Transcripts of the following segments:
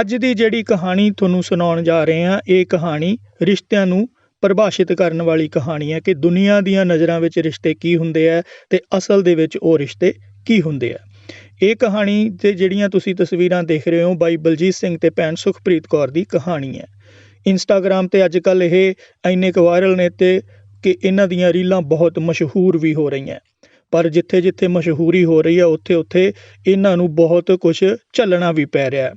ਅੱਜ ਦੀ ਜਿਹੜੀ ਕਹਾਣੀ ਤੁਹਾਨੂੰ ਸੁਣਾਉਣ ਜਾ ਰਹੇ ਹਾਂ, ਇਹ ਕਹਾਣੀ ਰਿਸ਼ਤਿਆਂ ਨੂੰ ਪਰਿਭਾਸ਼ਿਤ ਕਰਨ ਵਾਲੀ ਕਹਾਣੀ ਹੈ ਕਿ ਦੁਨੀਆ ਦੀਆਂ ਨਜ਼ਰਾਂ ਵਿੱਚ ਰਿਸ਼ਤੇ ਕੀ ਹੁੰਦੇ ਆ ਤੇ ਅਸਲ ਦੇ ਵਿੱਚ ਉਹ ਰਿਸ਼ਤੇ ਕੀ ਹੁੰਦੇ ਆ। ਇਹ ਕਹਾਣੀ ਤੇ ਜਿਹੜੀਆਂ ਤੁਸੀਂ ਤਸਵੀਰਾਂ ਦੇਖ ਰਹੇ ਹੋ, ਬਾਈ ਬਲਜੀਤ ਸਿੰਘ ਤੇ ਭੈਣ ਸੁਖਪ੍ਰੀਤ ਕੌਰ ਦੀ ਕਹਾਣੀ ਹੈ। ਇੰਸਟਾਗ੍ਰam ਤੇ ਅੱਜ ਕੱਲ ਇਹ ਇੰਨੇ ਕੁ ਵਾਇਰਲ ਨੇ ਤੇ ਕਿ ਇਹਨਾਂ ਦੀਆਂ ਰੀਲਾਂ ਬਹੁਤ ਮਸ਼ਹੂਰ ਵੀ ਹੋ ਰਹੀਆਂ। ਪਰ ਜਿੱਥੇ ਜਿੱਥੇ ਮਸ਼ਹੂਰੀ ਹੋ ਰਹੀ ਹੈ ਉੱਥੇ ਉੱਥੇ ਇਹਨਾਂ ਨੂੰ ਬਹੁਤ ਕੁਝ ਝੱਲਣਾ ਵੀ ਪੈ ਰਿਹਾ। ਹੈ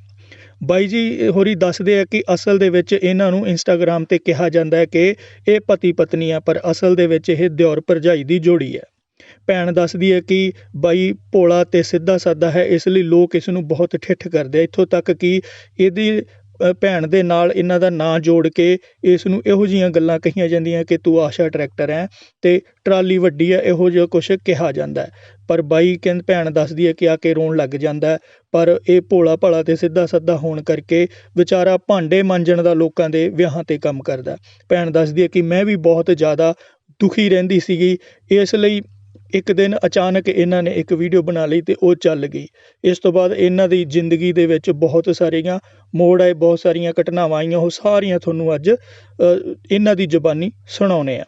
ਬਾਈ ਜੀ, ਹੋਰੀ ਦੱਸਦੇ ਆ ਕਿ ਅਸਲ ਦੇ ਵਿੱਚ ਇਹਨਾਂ ਨੂੰ ਇੰਸਟਾਗ੍ਰam ਤੇ ਕਿਹਾ ਜਾਂਦਾ ਹੈ ਕਿ ਇਹ ਪਤੀ ਪਤਨੀ ਆ ਪਰ ਅਸਲ ਦੇ ਵਿੱਚ ਇਹ ਦਿਓਰ ਭਰਜਾਈ ਦੀ ਜੋੜੀ ਹੈ। ਭੈਣ ਦੱਸਦੀ ਹੈ ਕਿ ਬਾਈ ਭੋਲਾ ਤੇ ਸਿੱਧਾ ਸਾਦਾ ਹੈ, ਇਸ ਲਈ ਲੋਕ ਇਸ ਨੂੰ ਬਹੁਤ ਠਿੱਠ ਕਰਦੇ ਆ। ਇੱਥੋਂ ਤੱਕ ਕਿ ਇਹਦੀ ਭੈਣ ਦੇ ਨਾਲ ਇਹਨਾਂ ਦਾ ਨਾਂ ਜੋੜ ਕੇ ਇਸ ਨੂੰ ਇਹੋ ਜੀਆਂ ਗੱਲਾਂ ਕਹੀਆਂ ਜਾਂਦੀਆਂ ਕਿ ਤੂੰ ਆਸ਼ਾ ਟਰੈਕਟਰ ਹੈ ਤੇ ਟਰਾਲੀ ਵੱਡੀ ਹੈ, ਇਹੋ ਜਿਹਾ ਕੁਝ ਕਿਹਾ ਜਾਂਦਾ ਪਰ ਬਾਈ ਕਹਿੰਦ ਭੈਣ ਦੱਸਦੀ ਹੈ ਕਿ ਆ ਕੇ ਰੋਣ ਲੱਗ ਜਾਂਦਾ ਪਰ ਇਹ ਭੋਲਾ ਭਾਲਾ ਤੇ ਸਿੱਧਾ ਸੱਦਾ ਹੋਣ ਕਰਕੇ ਵਿਚਾਰਾ ਭਾਂਡੇ ਮਾਂਜਣ ਦਾ ਲੋਕਾਂ ਦੇ ਵਿਆਹਾਂ ਤੇ ਕੰਮ ਕਰਦਾ ਭੈਣ ਦੱਸਦੀ ਹੈ ਕਿ ਮੈਂ ਵੀ ਬਹੁਤ ਜ਼ਿਆਦਾ ਦੁਖੀ ਰਹਿੰਦੀ ਸੀਗੀ, ਇਸ ਲਈ ਇੱਕ ਦਿਨ ਅਚਾਨਕ ਇਹਨਾਂ ਨੇ ਇੱਕ ਵੀਡੀਓ ਬਣਾ ਲਈ ਤੇ ਉਹ ਚੱਲ ਗਈ। ਇਸ ਤੋਂ ਬਾਅਦ ਇਹਨਾਂ ਦੀ ਜ਼ਿੰਦਗੀ ਦੇ ਵਿੱਚ ਬਹੁਤ ਸਾਰੀਆਂ ਮੋੜ ਆਏ ਬਹੁਤ ਸਾਰੀਆਂ ਘਟਨਾਵਾਂ ਆਈਆਂ। ਉਹ ਸਾਰੀਆਂ ਤੁਹਾਨੂੰ ਅੱਜ ਇਹਨਾਂ ਦੀ ਜ਼ੁਬਾਨੀ ਸੁਣਾਉਣੇ ਆ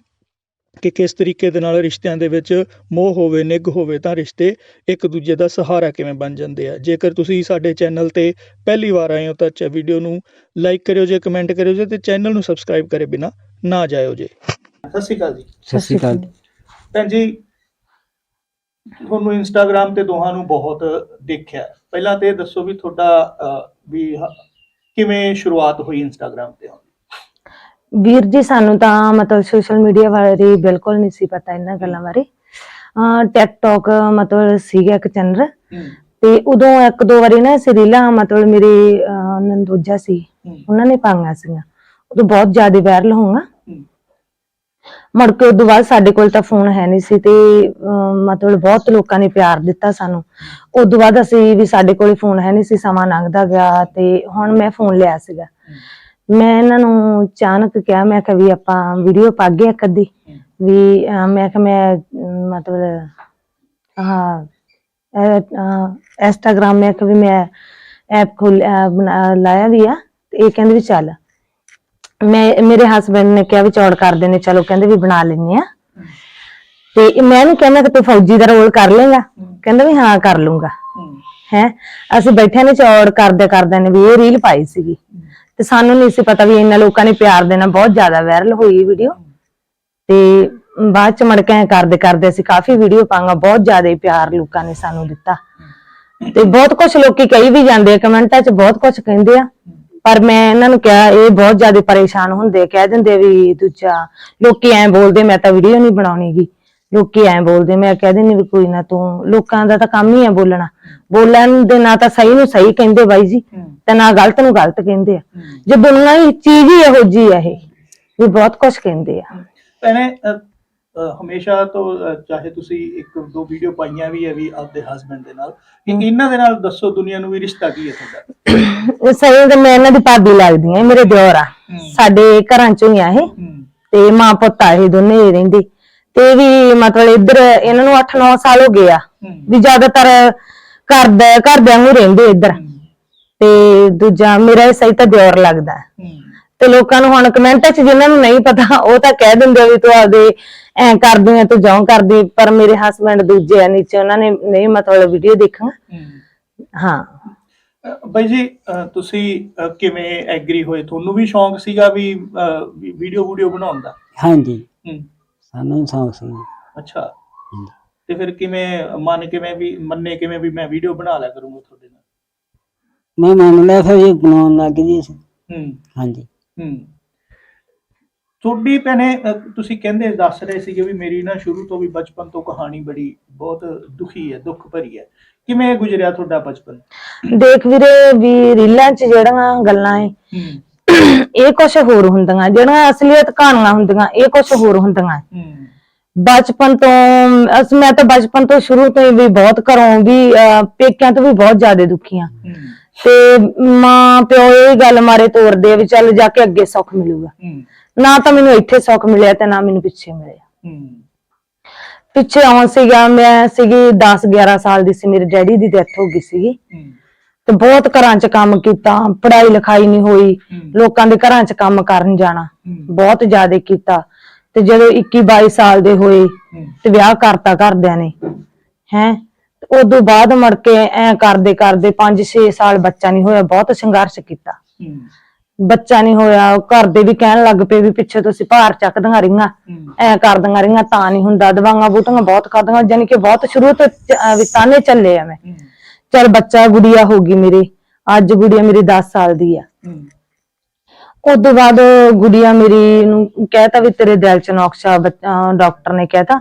ਕਿ ਕਿਸ ਤਰੀਕੇ ਦੇ ਨਾਲ ਰਿਸ਼ਤਿਆਂ ਦੇ ਵਿੱਚ ਮੋਹ ਹੋਵੇ ਨਿੱਘ ਹੋਵੇ ਤਾਂ ਰਿਸ਼ਤੇ ਇੱਕ ਦੂਜੇ ਦਾ ਸਹਾਰਾ ਕਿਵੇਂ ਬਣ ਜਾਂਦੇ ਆ। ਜੇਕਰ ਤੁਸੀਂ ਸਾਡੇ ਚੈਨਲ ਤੇ ਪਹਿਲੀ ਵਾਰ ਆਏ ਹੋ ਤਾਂ ਚ ਵੀਡੀਓ ਨੂੰ ਲਾਈਕ ਕਰਿਓ ਜੇ ਕਮੈਂਟ ਕਰਿਓ ਜੇ ਤੇ ਚੈਨਲ ਨੂੰ ਸਬਸਕ੍ਰਾਈਬ ਕਰੇ ਬਿਨਾ ਨਾ ਜਾਇਓ ਜੇ। ਸਤਿ ਸ਼੍ਰੀ ਅਕਾਲ ਜੀ। ਸਤਿ ਸ਼੍ਰੀ ਅਕਾਲ। ਭੈਣ ਜੀ ਤੁਹਾਨੂੰ ਇੰਸਟਾਗ੍ਰam ਤੇ ਦੋਹਾਂ ਨੂੰ ਬਹੁਤ ਦੇਖਿਆ। ਪਹਿਲਾਂ ਤੇ ਦੱਸੋ ਵੀ ਤੁਹਾਡਾ ਵੀ ਕਿਵੇਂ ਸ਼ੁਰੂਆਤ ਹੋਈ ਇੰਸਟਾਗ੍ਰam ਤੇ ਵੀਰ ਜੀ ਸਾਨੂੰ ਤਾਂ ਮਤਲਬ ਸੋਸ਼ਲ ਮੀਡੀਆ ਬਾਰੇ ਬਿਲਕੁਲ ਨਹੀਂ ਸੀ ਪਤਾ ਇਹਨਾਂ ਗੱਲਾਂ ਬਾਰੇ। ਟਿਕਟੌਕ ਮਤਲਬ ਸੀਗਾ ਇੱਕ ਚੈਨਲ ਤੇ ਉਦੋਂ ਇੱਕ ਦੋ ਵਾਰੀ ਨਾ ਅਸੀਂ ਰੀਲਾਂ ਮਤਲਬ ਮੇਰੇ ਨੰਦੋਜਾ ਸੀ ਉਹਨਾਂ ਨੇ ਪਾਈਆਂ ਸੀਗੀਆਂ। ਉਦੋਂ ਬਹੁਤ ਜ਼ਿਆਦਾ ਵਾਇਰਲ ਹੋਈਆਂ ਮੁੜ ਕੇ ਉਦੋਂ ਬਾਅਦ ਸਾਡੇ ਕੋਲ ਤਾਂ ਫੋਨ ਹੈ ਨਹੀਂ ਸੀ ਤੇ ਅਹ, ਮਤਲਬ ਬਹੁਤ ਲੋਕਾਂ ਨੇ ਪਿਆਰ ਦਿੱਤਾ ਸਾਨੂੰ। ਉਦੋਂ ਬਾਅਦ ਅਸੀਂ ਵੀ ਸਾਡੇ ਕੋਲ ਫੋਨ ਹੈ ਨਹੀਂ ਸੀ ਸਮਾਂ ਲੰਘਦਾ ਗਿਆ ਤੇ ਹੁਣ ਮੈਂ ਫੋਨ ਲਿਆ ਸੀਗਾ। ਮੈਂ ਇਹਨਾਂ ਨੂੰ ਅਚਾਨਕ ਕਿਹਾ ਮੈਂ ਕਿਹਾ ਵੀ ਆਪਾਂ ਵੀਡੀਓ ਪਾਗੇ ਇੱਕ ਅੱਧੀ। ਵੀ ਅਹ, ਮੈਂ ਕਿਹਾ ਮੈਂ ਅਮ, ਮਤਲਬ ਹਾਂ ਇੰਸਟਾਗ੍ਰਾਮ ਮੈਂ ਕਿਹਾ ਵੀ ਮੈਂ ਐਪ ਖੋਲ ਅਹ, ਬਣਾ- ਲਾਇਆ ਵੀ ਆ ਤੇ ਇਹ ਕਹਿੰਦੇ ਵੀ ਚੱਲ। ਮੈਂ, ਮੇਰੇ ਹਸਬੰਡ ਨੇ ਕਿਹਾ ਵੀ ਚੌੜ ਕਰਦੇ ਨੇ ਚਲੋ ਕਹਿੰਦੇ ਵੀ ਬਣਾ ਲੈਨੇ ਆ ਤੇ ਮੈਂ ਇਹਨੂੰ ਕਹਿੰਦਾ ਕਿ ਤੂੰ ਫੌਜੀ ਦਾ ਰੋਲ ਕਰ ਲੇਗਾ ਕਹਿੰਦਾ ਵੀ ਹਾਂ, ਕਰ ਲੂੰਗਾ ਹੈ? ਅਸੀਂ ਬੈਠੇ ਨੇ ਚੌੜ ਕਰਦੇ ਕਰਦੇ ਨੇ ਵੀ ਇਹ ਰੀਲ ਪਾਈ ਸੀਗੀ। ਤੇ ਸਾਨੂੰ ਨਹੀਂ ਸੀ ਪਤਾ ਵੀ ਇੰਨਾ ਲੋਕਾਂ ਨੇ ਪਿਆਰ ਦੇਣਾ, ਬਹੁਤ ਜ਼ਿਆਦਾ ਵਾਇਰਲ ਹੋਈ ਵੀਡੀਓ ਤੇ ਬਾਅਦ ਚ ਮੜ ਕਰਦੇ ਕਰਦੇ ਅਸੀਂ ਕਾਫੀ ਵੀਡੀਓ ਪਾਂਗਾ, ਬਹੁਤ ਜ਼ਿਆਦਾ ਪਿਆਰ ਲੋਕਾਂ ਨੇ ਸਾਨੂੰ ਦਿੱਤਾ। ਤੇ ਬਹੁਤ ਕੁਝ ਲੋਕੀ ਕਹੀ ਵੀ ਜਾਂਦੇ ਆ, ਕਮੈਂਟਾਂ 'ਚ ਬਹੁਤ ਕੁਝ ਕਹਿੰਦੇ ਆ। ਪਰ ਮੈਂ ਇਹਨਾਂ ਨੂੰ ਕਿਹਾ ਇਹ ਬਹੁਤ ਜ਼ਿਆਦਾ ਪਰੇਸ਼ਾਨ ਹੁੰਦੇ ਕਹਿ ਦਿੰਦੇ ਵੀ ਦੂਜਾ ਲੋਕੀ ਐਂ ਬੋਲਦੇ ਮੈਂ ਤਾਂ ਵੀਡੀਓ ਨਹੀਂ ਬਣਾਉਣੀਗੀ। ਲੋਕੀ ਐਂ ਬੋਲਦੇ ਮੈਂ ਕਹਿ ਦਿੰਦੀ ਵੀ ਕੋਈ ਨਾ ਤੂੰ ਲੋਕਾਂ ਦਾ ਤਾਂ ਕੰਮ ਹੀ ਆ ਬੋਲਣਾ। ਬੋਲਣ ਦੇ ਨਾ ਤਾਂ ਸਹੀ ਨੂੰ ਸਹੀ ਕਹਿੰਦੇ ਬਾਈ ਜੀ ਤੇ ਨਾ ਗਲਤ ਨੂੰ ਗਲਤ ਕਹਿੰਦੇ ਆ। ਜੇ ਬੋਲਣਾ ਹੀ ਚੀਜ਼ ਹੀ ਇਹੋ ਜੀ ਆ ਇਹ ਵੀ ਬਹੁਤ ਕੁਝ ਕਹਿੰਦੇ ਆ। ਭੈਣੇ ਹਮੇਸ਼ਾ ਤੋਂ ਚਾਹੇ ਤੁਸੀਂ ਇੱਕ ਦੋ ਵੀਡੀਓ ਪਾਈਆਂ ਵੀ ਹੈ ਵੀ ਆਪਦੇ ਹਸਬੰਡ ਦੇ ਨਾਲ ਕਿ ਇਹਨਾਂ ਦੇ ਨਾਲ ਦੱਸੋ ਦੁਨੀਆ ਨੂੰ ਵੀ ਰਿਸ਼ਤਾ ਕੀ ਹੈ ਤੁਹਾਡਾ? ਸਹੀ ਤਾਂ ਮੈਂ ਇਹਨਾਂ ਦੀ ਭਾਬੀ ਲੱਗਦੀ ਇਹ ਮੇਰੇ ਦਿਓਰ ਆ। ਸਾਡੇ ਘਰਾਂ ਚੋਂ ਹੀ ਆ ਇਹ। ਤੇ ਮਾਂ ਪੁੱਤ ਆ ਇਹ ਦੋਨੇ ਹੀ ਰਹਿੰਦੇ। ਤੇ ਵੀ ਮਤਲਬ ਇੱਧਰ ਇਹਨਾਂ ਨੂੰ 8-9 ਸਾਲ ਹੋ ਗਏ ਆ। ਵੀ ਜ਼ਿਆਦਾਤਰ ਘਰ ਦੇ ਘਰ ਦੇ ਨੂੰ ਰਹਿੰਦੇ ਇੱਧਰ। ਤੇ ਦੂਜਾ ਮੇਰਾ ਸਹੀ ਤਾਂ ਦਿਓਰ ਲੱਗਦਾ। ਹੈ। ਤੇ ਲੋਕਾਂ ਨੂੰ ਹੁਣ ਕਮੈਂਟਾਂ 'ਚ ਜਿਨ੍ਹਾਂ ਨੂੰ ਨਹੀਂ ਪਤਾ ਉਹ ਤਾਂ ਕਹਿ ਦਿੰਦੇ ਆ ਵੀ ਤੂੰ ਆਪਦੇ ਐ ਕਰਦੀ ਆ ਤੂੰ ਜਾਉਂ ਕਰਦੀ ਪਰ ਮੇਰੇ ਹਸਬੰਡ ਦੂਜੇ ਆ ਨੀਚੇ ਉਹਨਾਂ ਨੇ ਨਹੀਂ ਮਤਲਬ ਵੀਡੀਓ ਦੇਖਾਂ ਹਾਂ। ਬਾਈ ਜੀ ਤੁਸੀਂ ਕਿਵੇਂ ਐਗਰੀ ਹੋਏ? ਤੁਹਾਨੂੰ ਵੀ ਸ਼ੌਂਕ ਸੀਗਾ ਵੀ ਵੀਡੀਓ ਵੀਡੀਓ ਬਣਾਉਣ ਦਾ? ਹਾਂਜੀ। ਸਾਨੂੰ ਸੌਂਕ ਸੀ। ਅੱਛਾ। ਤੇ ਫਿਰ ਕਿਵੇਂ ਮਨ ਕਿਵੇਂ ਵੀ ਮੰਨੇ ਕਿਵੇਂ ਵੀ ਮੈਂ ਵੀਡੀਓ ਬਣਾ ਲਿਆ ਕਰੂੰਗਾ ਤੁਹਾਡੇ ਨਾਲ? ਮੈਂ ਮੰਨ ਲਿਆ ਫਿਰ ਇਹ ਬਣਾਉਣ ਲੱਗ ਗਈ ਸੀ ਹੂੰ। ਹਾਂਜੀ। ਹੂੰ। ਤੁਹਾਡੀ ਭੈਣੇ ਅਹ ਤੁਸੀਂ ਕਹਿੰਦੇ ਦੱਸ ਰਹੇ ਸੀਗੇ ਵੀ ਮੇਰੀ ਨਾ ਸ਼ੁਰੂ ਤੋਂ ਵੀ ਬਚਪਨ ਤੋਂ ਕਹਾਣੀ ਬੜੀ ਬਹੁਤ ਦੁਖੀ ਹੈ ਦੁੱਖ ਭਰੀ ਹੈ। ਕਿਵੇਂ ਗੁਜ਼ਰਿਆ ਤੁਹਾਡਾ ਬਚਪਨ? ਦੇਖ ਵੀਰੇ ਵੀ ਰੀਲਾਂ 'ਚ ਜਿਹੜੀਆਂ ਗੱਲਾਂ ਏ ਹੂੰ। ਇਹ ਕੁਝ ਹੋਰ ਹੁੰਦੀਆਂ ਜਿਹੜੀਆਂ ਅਸਲੀਅਤ ਕਹਾਣੀਆਂ ਹੁੰਦੀਆਂ ਇਹ ਕੁਝ ਹੋਰ ਹੁੰਦੀਆਂ ਹੂੰ। ਬਚਪਨ ਤੋਂ ਅਸ ਮੈਂ ਤਾਂ ਬਚਪਨ ਤੋਂ ਸ਼ੁਰੂ ਤੋਂ ਹੀ ਵੀ ਬਹੁਤ ਘਰੋਂ ਵੀ ਅਹ, ਪੇਕਿਆਂ ਤੋਂ ਵੀ ਬਹੁਤ ਜ਼ਿਆਦਾ ਦੁਖੀ ਆ। ਹੂੰ ਤੇ ਮਾਂ ਪਿਓ ਇਹ ਗੱਲ ਮਾਰੇ ਤੋਰਦੇ ਆ ਵੀ ਚੱਲ ਜਾ ਕੇ ਅੱਗੇ ਸੁੱਖ ਮਿਲੂਗਾ। ਹੂੰ। ਨਾ ਤਾਂ ਮੈਨੂੰ ਇੱਥੇ ਸੁੱਖ ਮਿਲਿਆ ਤੇ ਨਾ ਮੈਨੂੰ ਪਿੱਛੇ ਮਿਲਿਆ। ਹੂੰ। ਪਿੱਛੇ ਆਉਣ ਸੀਗਾ ਮੈਂ ਸੀਗੀ 10 11 ਸਾਲ ਦੀ ਸੀ ਮੇਰੇ ਡੈਡੀ ਦੀ ਡੈਥ ਹੋ ਗਈ ਸੀਗੀ। ਹੂੰ। ਤੇ ਬਹੁਤ ਘਰਾਂ 'ਚ ਕੰਮ ਕੀਤਾ ਪੜ੍ਹਾਈ ਲਿਖਾਈ ਨਹੀਂ ਹੋਈ ਲੋਕਾਂ ਦੇ ਘਰਾਂ 'ਚ ਕੰਮ ਕਰਨ ਜਾਣਾ ਬਹੁਤ ਜ਼ਿਆਦਾ ਕੀਤਾ। ਤੇ ਜਦੋਂ 21 22 ਸਾਲ ਦੇ ਹੋਏ ਤੇ ਵਿਆਹ ਕਰਤਾ ਘਰਦਿਆਂ ਨੇ ਹੈ? ਉਦੋਂ ਬਾਅਦ ਮੜ ਕੇ ਐ ਕਰਦੇ ਕਰਦੇ 5-6 ਸਾਲ ਬੱਚਾ ਨਹੀਂ ਹੋਇਆ ਬਹੁਤ ਸੰਘਰਸ਼ ਕੀਤਾ। ਬੱਚਾ ਨਹੀਂ ਹੋਇਆ ਘਰ ਦੇ ਵੀ ਕਹਿਣ ਲੱਗ ਪਏ ਵੀ ਪਿੱਛੇ ਤੁਸੀਂ ਭਾਰ ਚੱਕਦੀਆਂ ਰਹੀਆਂ ਐ ਕਰਦੀਆਂ ਰਹੀਆਂ ਤਾਂ ਨਹੀਂ ਹੁੰਦਾ ਦਵਾਈਆਂ ਬੂਟੀਆਂ ਬਹੁਤ ਖਾਦੀਆਂ ਜਾਨੀ ਕਿ ਬਹੁਤ ਸ਼ੁਰੂ ਤੋਂ ਵੀ ਤਾਨੇ ਚੱਲੇ ਆ ਮੈਂ। ਚਲ ਬੱਚਾ ਗੁੜੀਆ ਹੋ ਗਈ ਮੇਰੀ ਅੱਜ ਗੁੜੀਆ ਮੇਰੀ 10 ਸਾਲ ਦੀ ਆ। ਉਦੋਂ ਬਾਅਦ ਗੁੜੀਆ ਮੇਰੀ ਨੂੰ ਕਹਿਤਾ ਵੀ ਤੇਰੇ ਦਿਲ ਚ ਨੌਕਸ਼ਾ ਡਾਕਟਰ ਨੇ ਕਹਿਤਾ।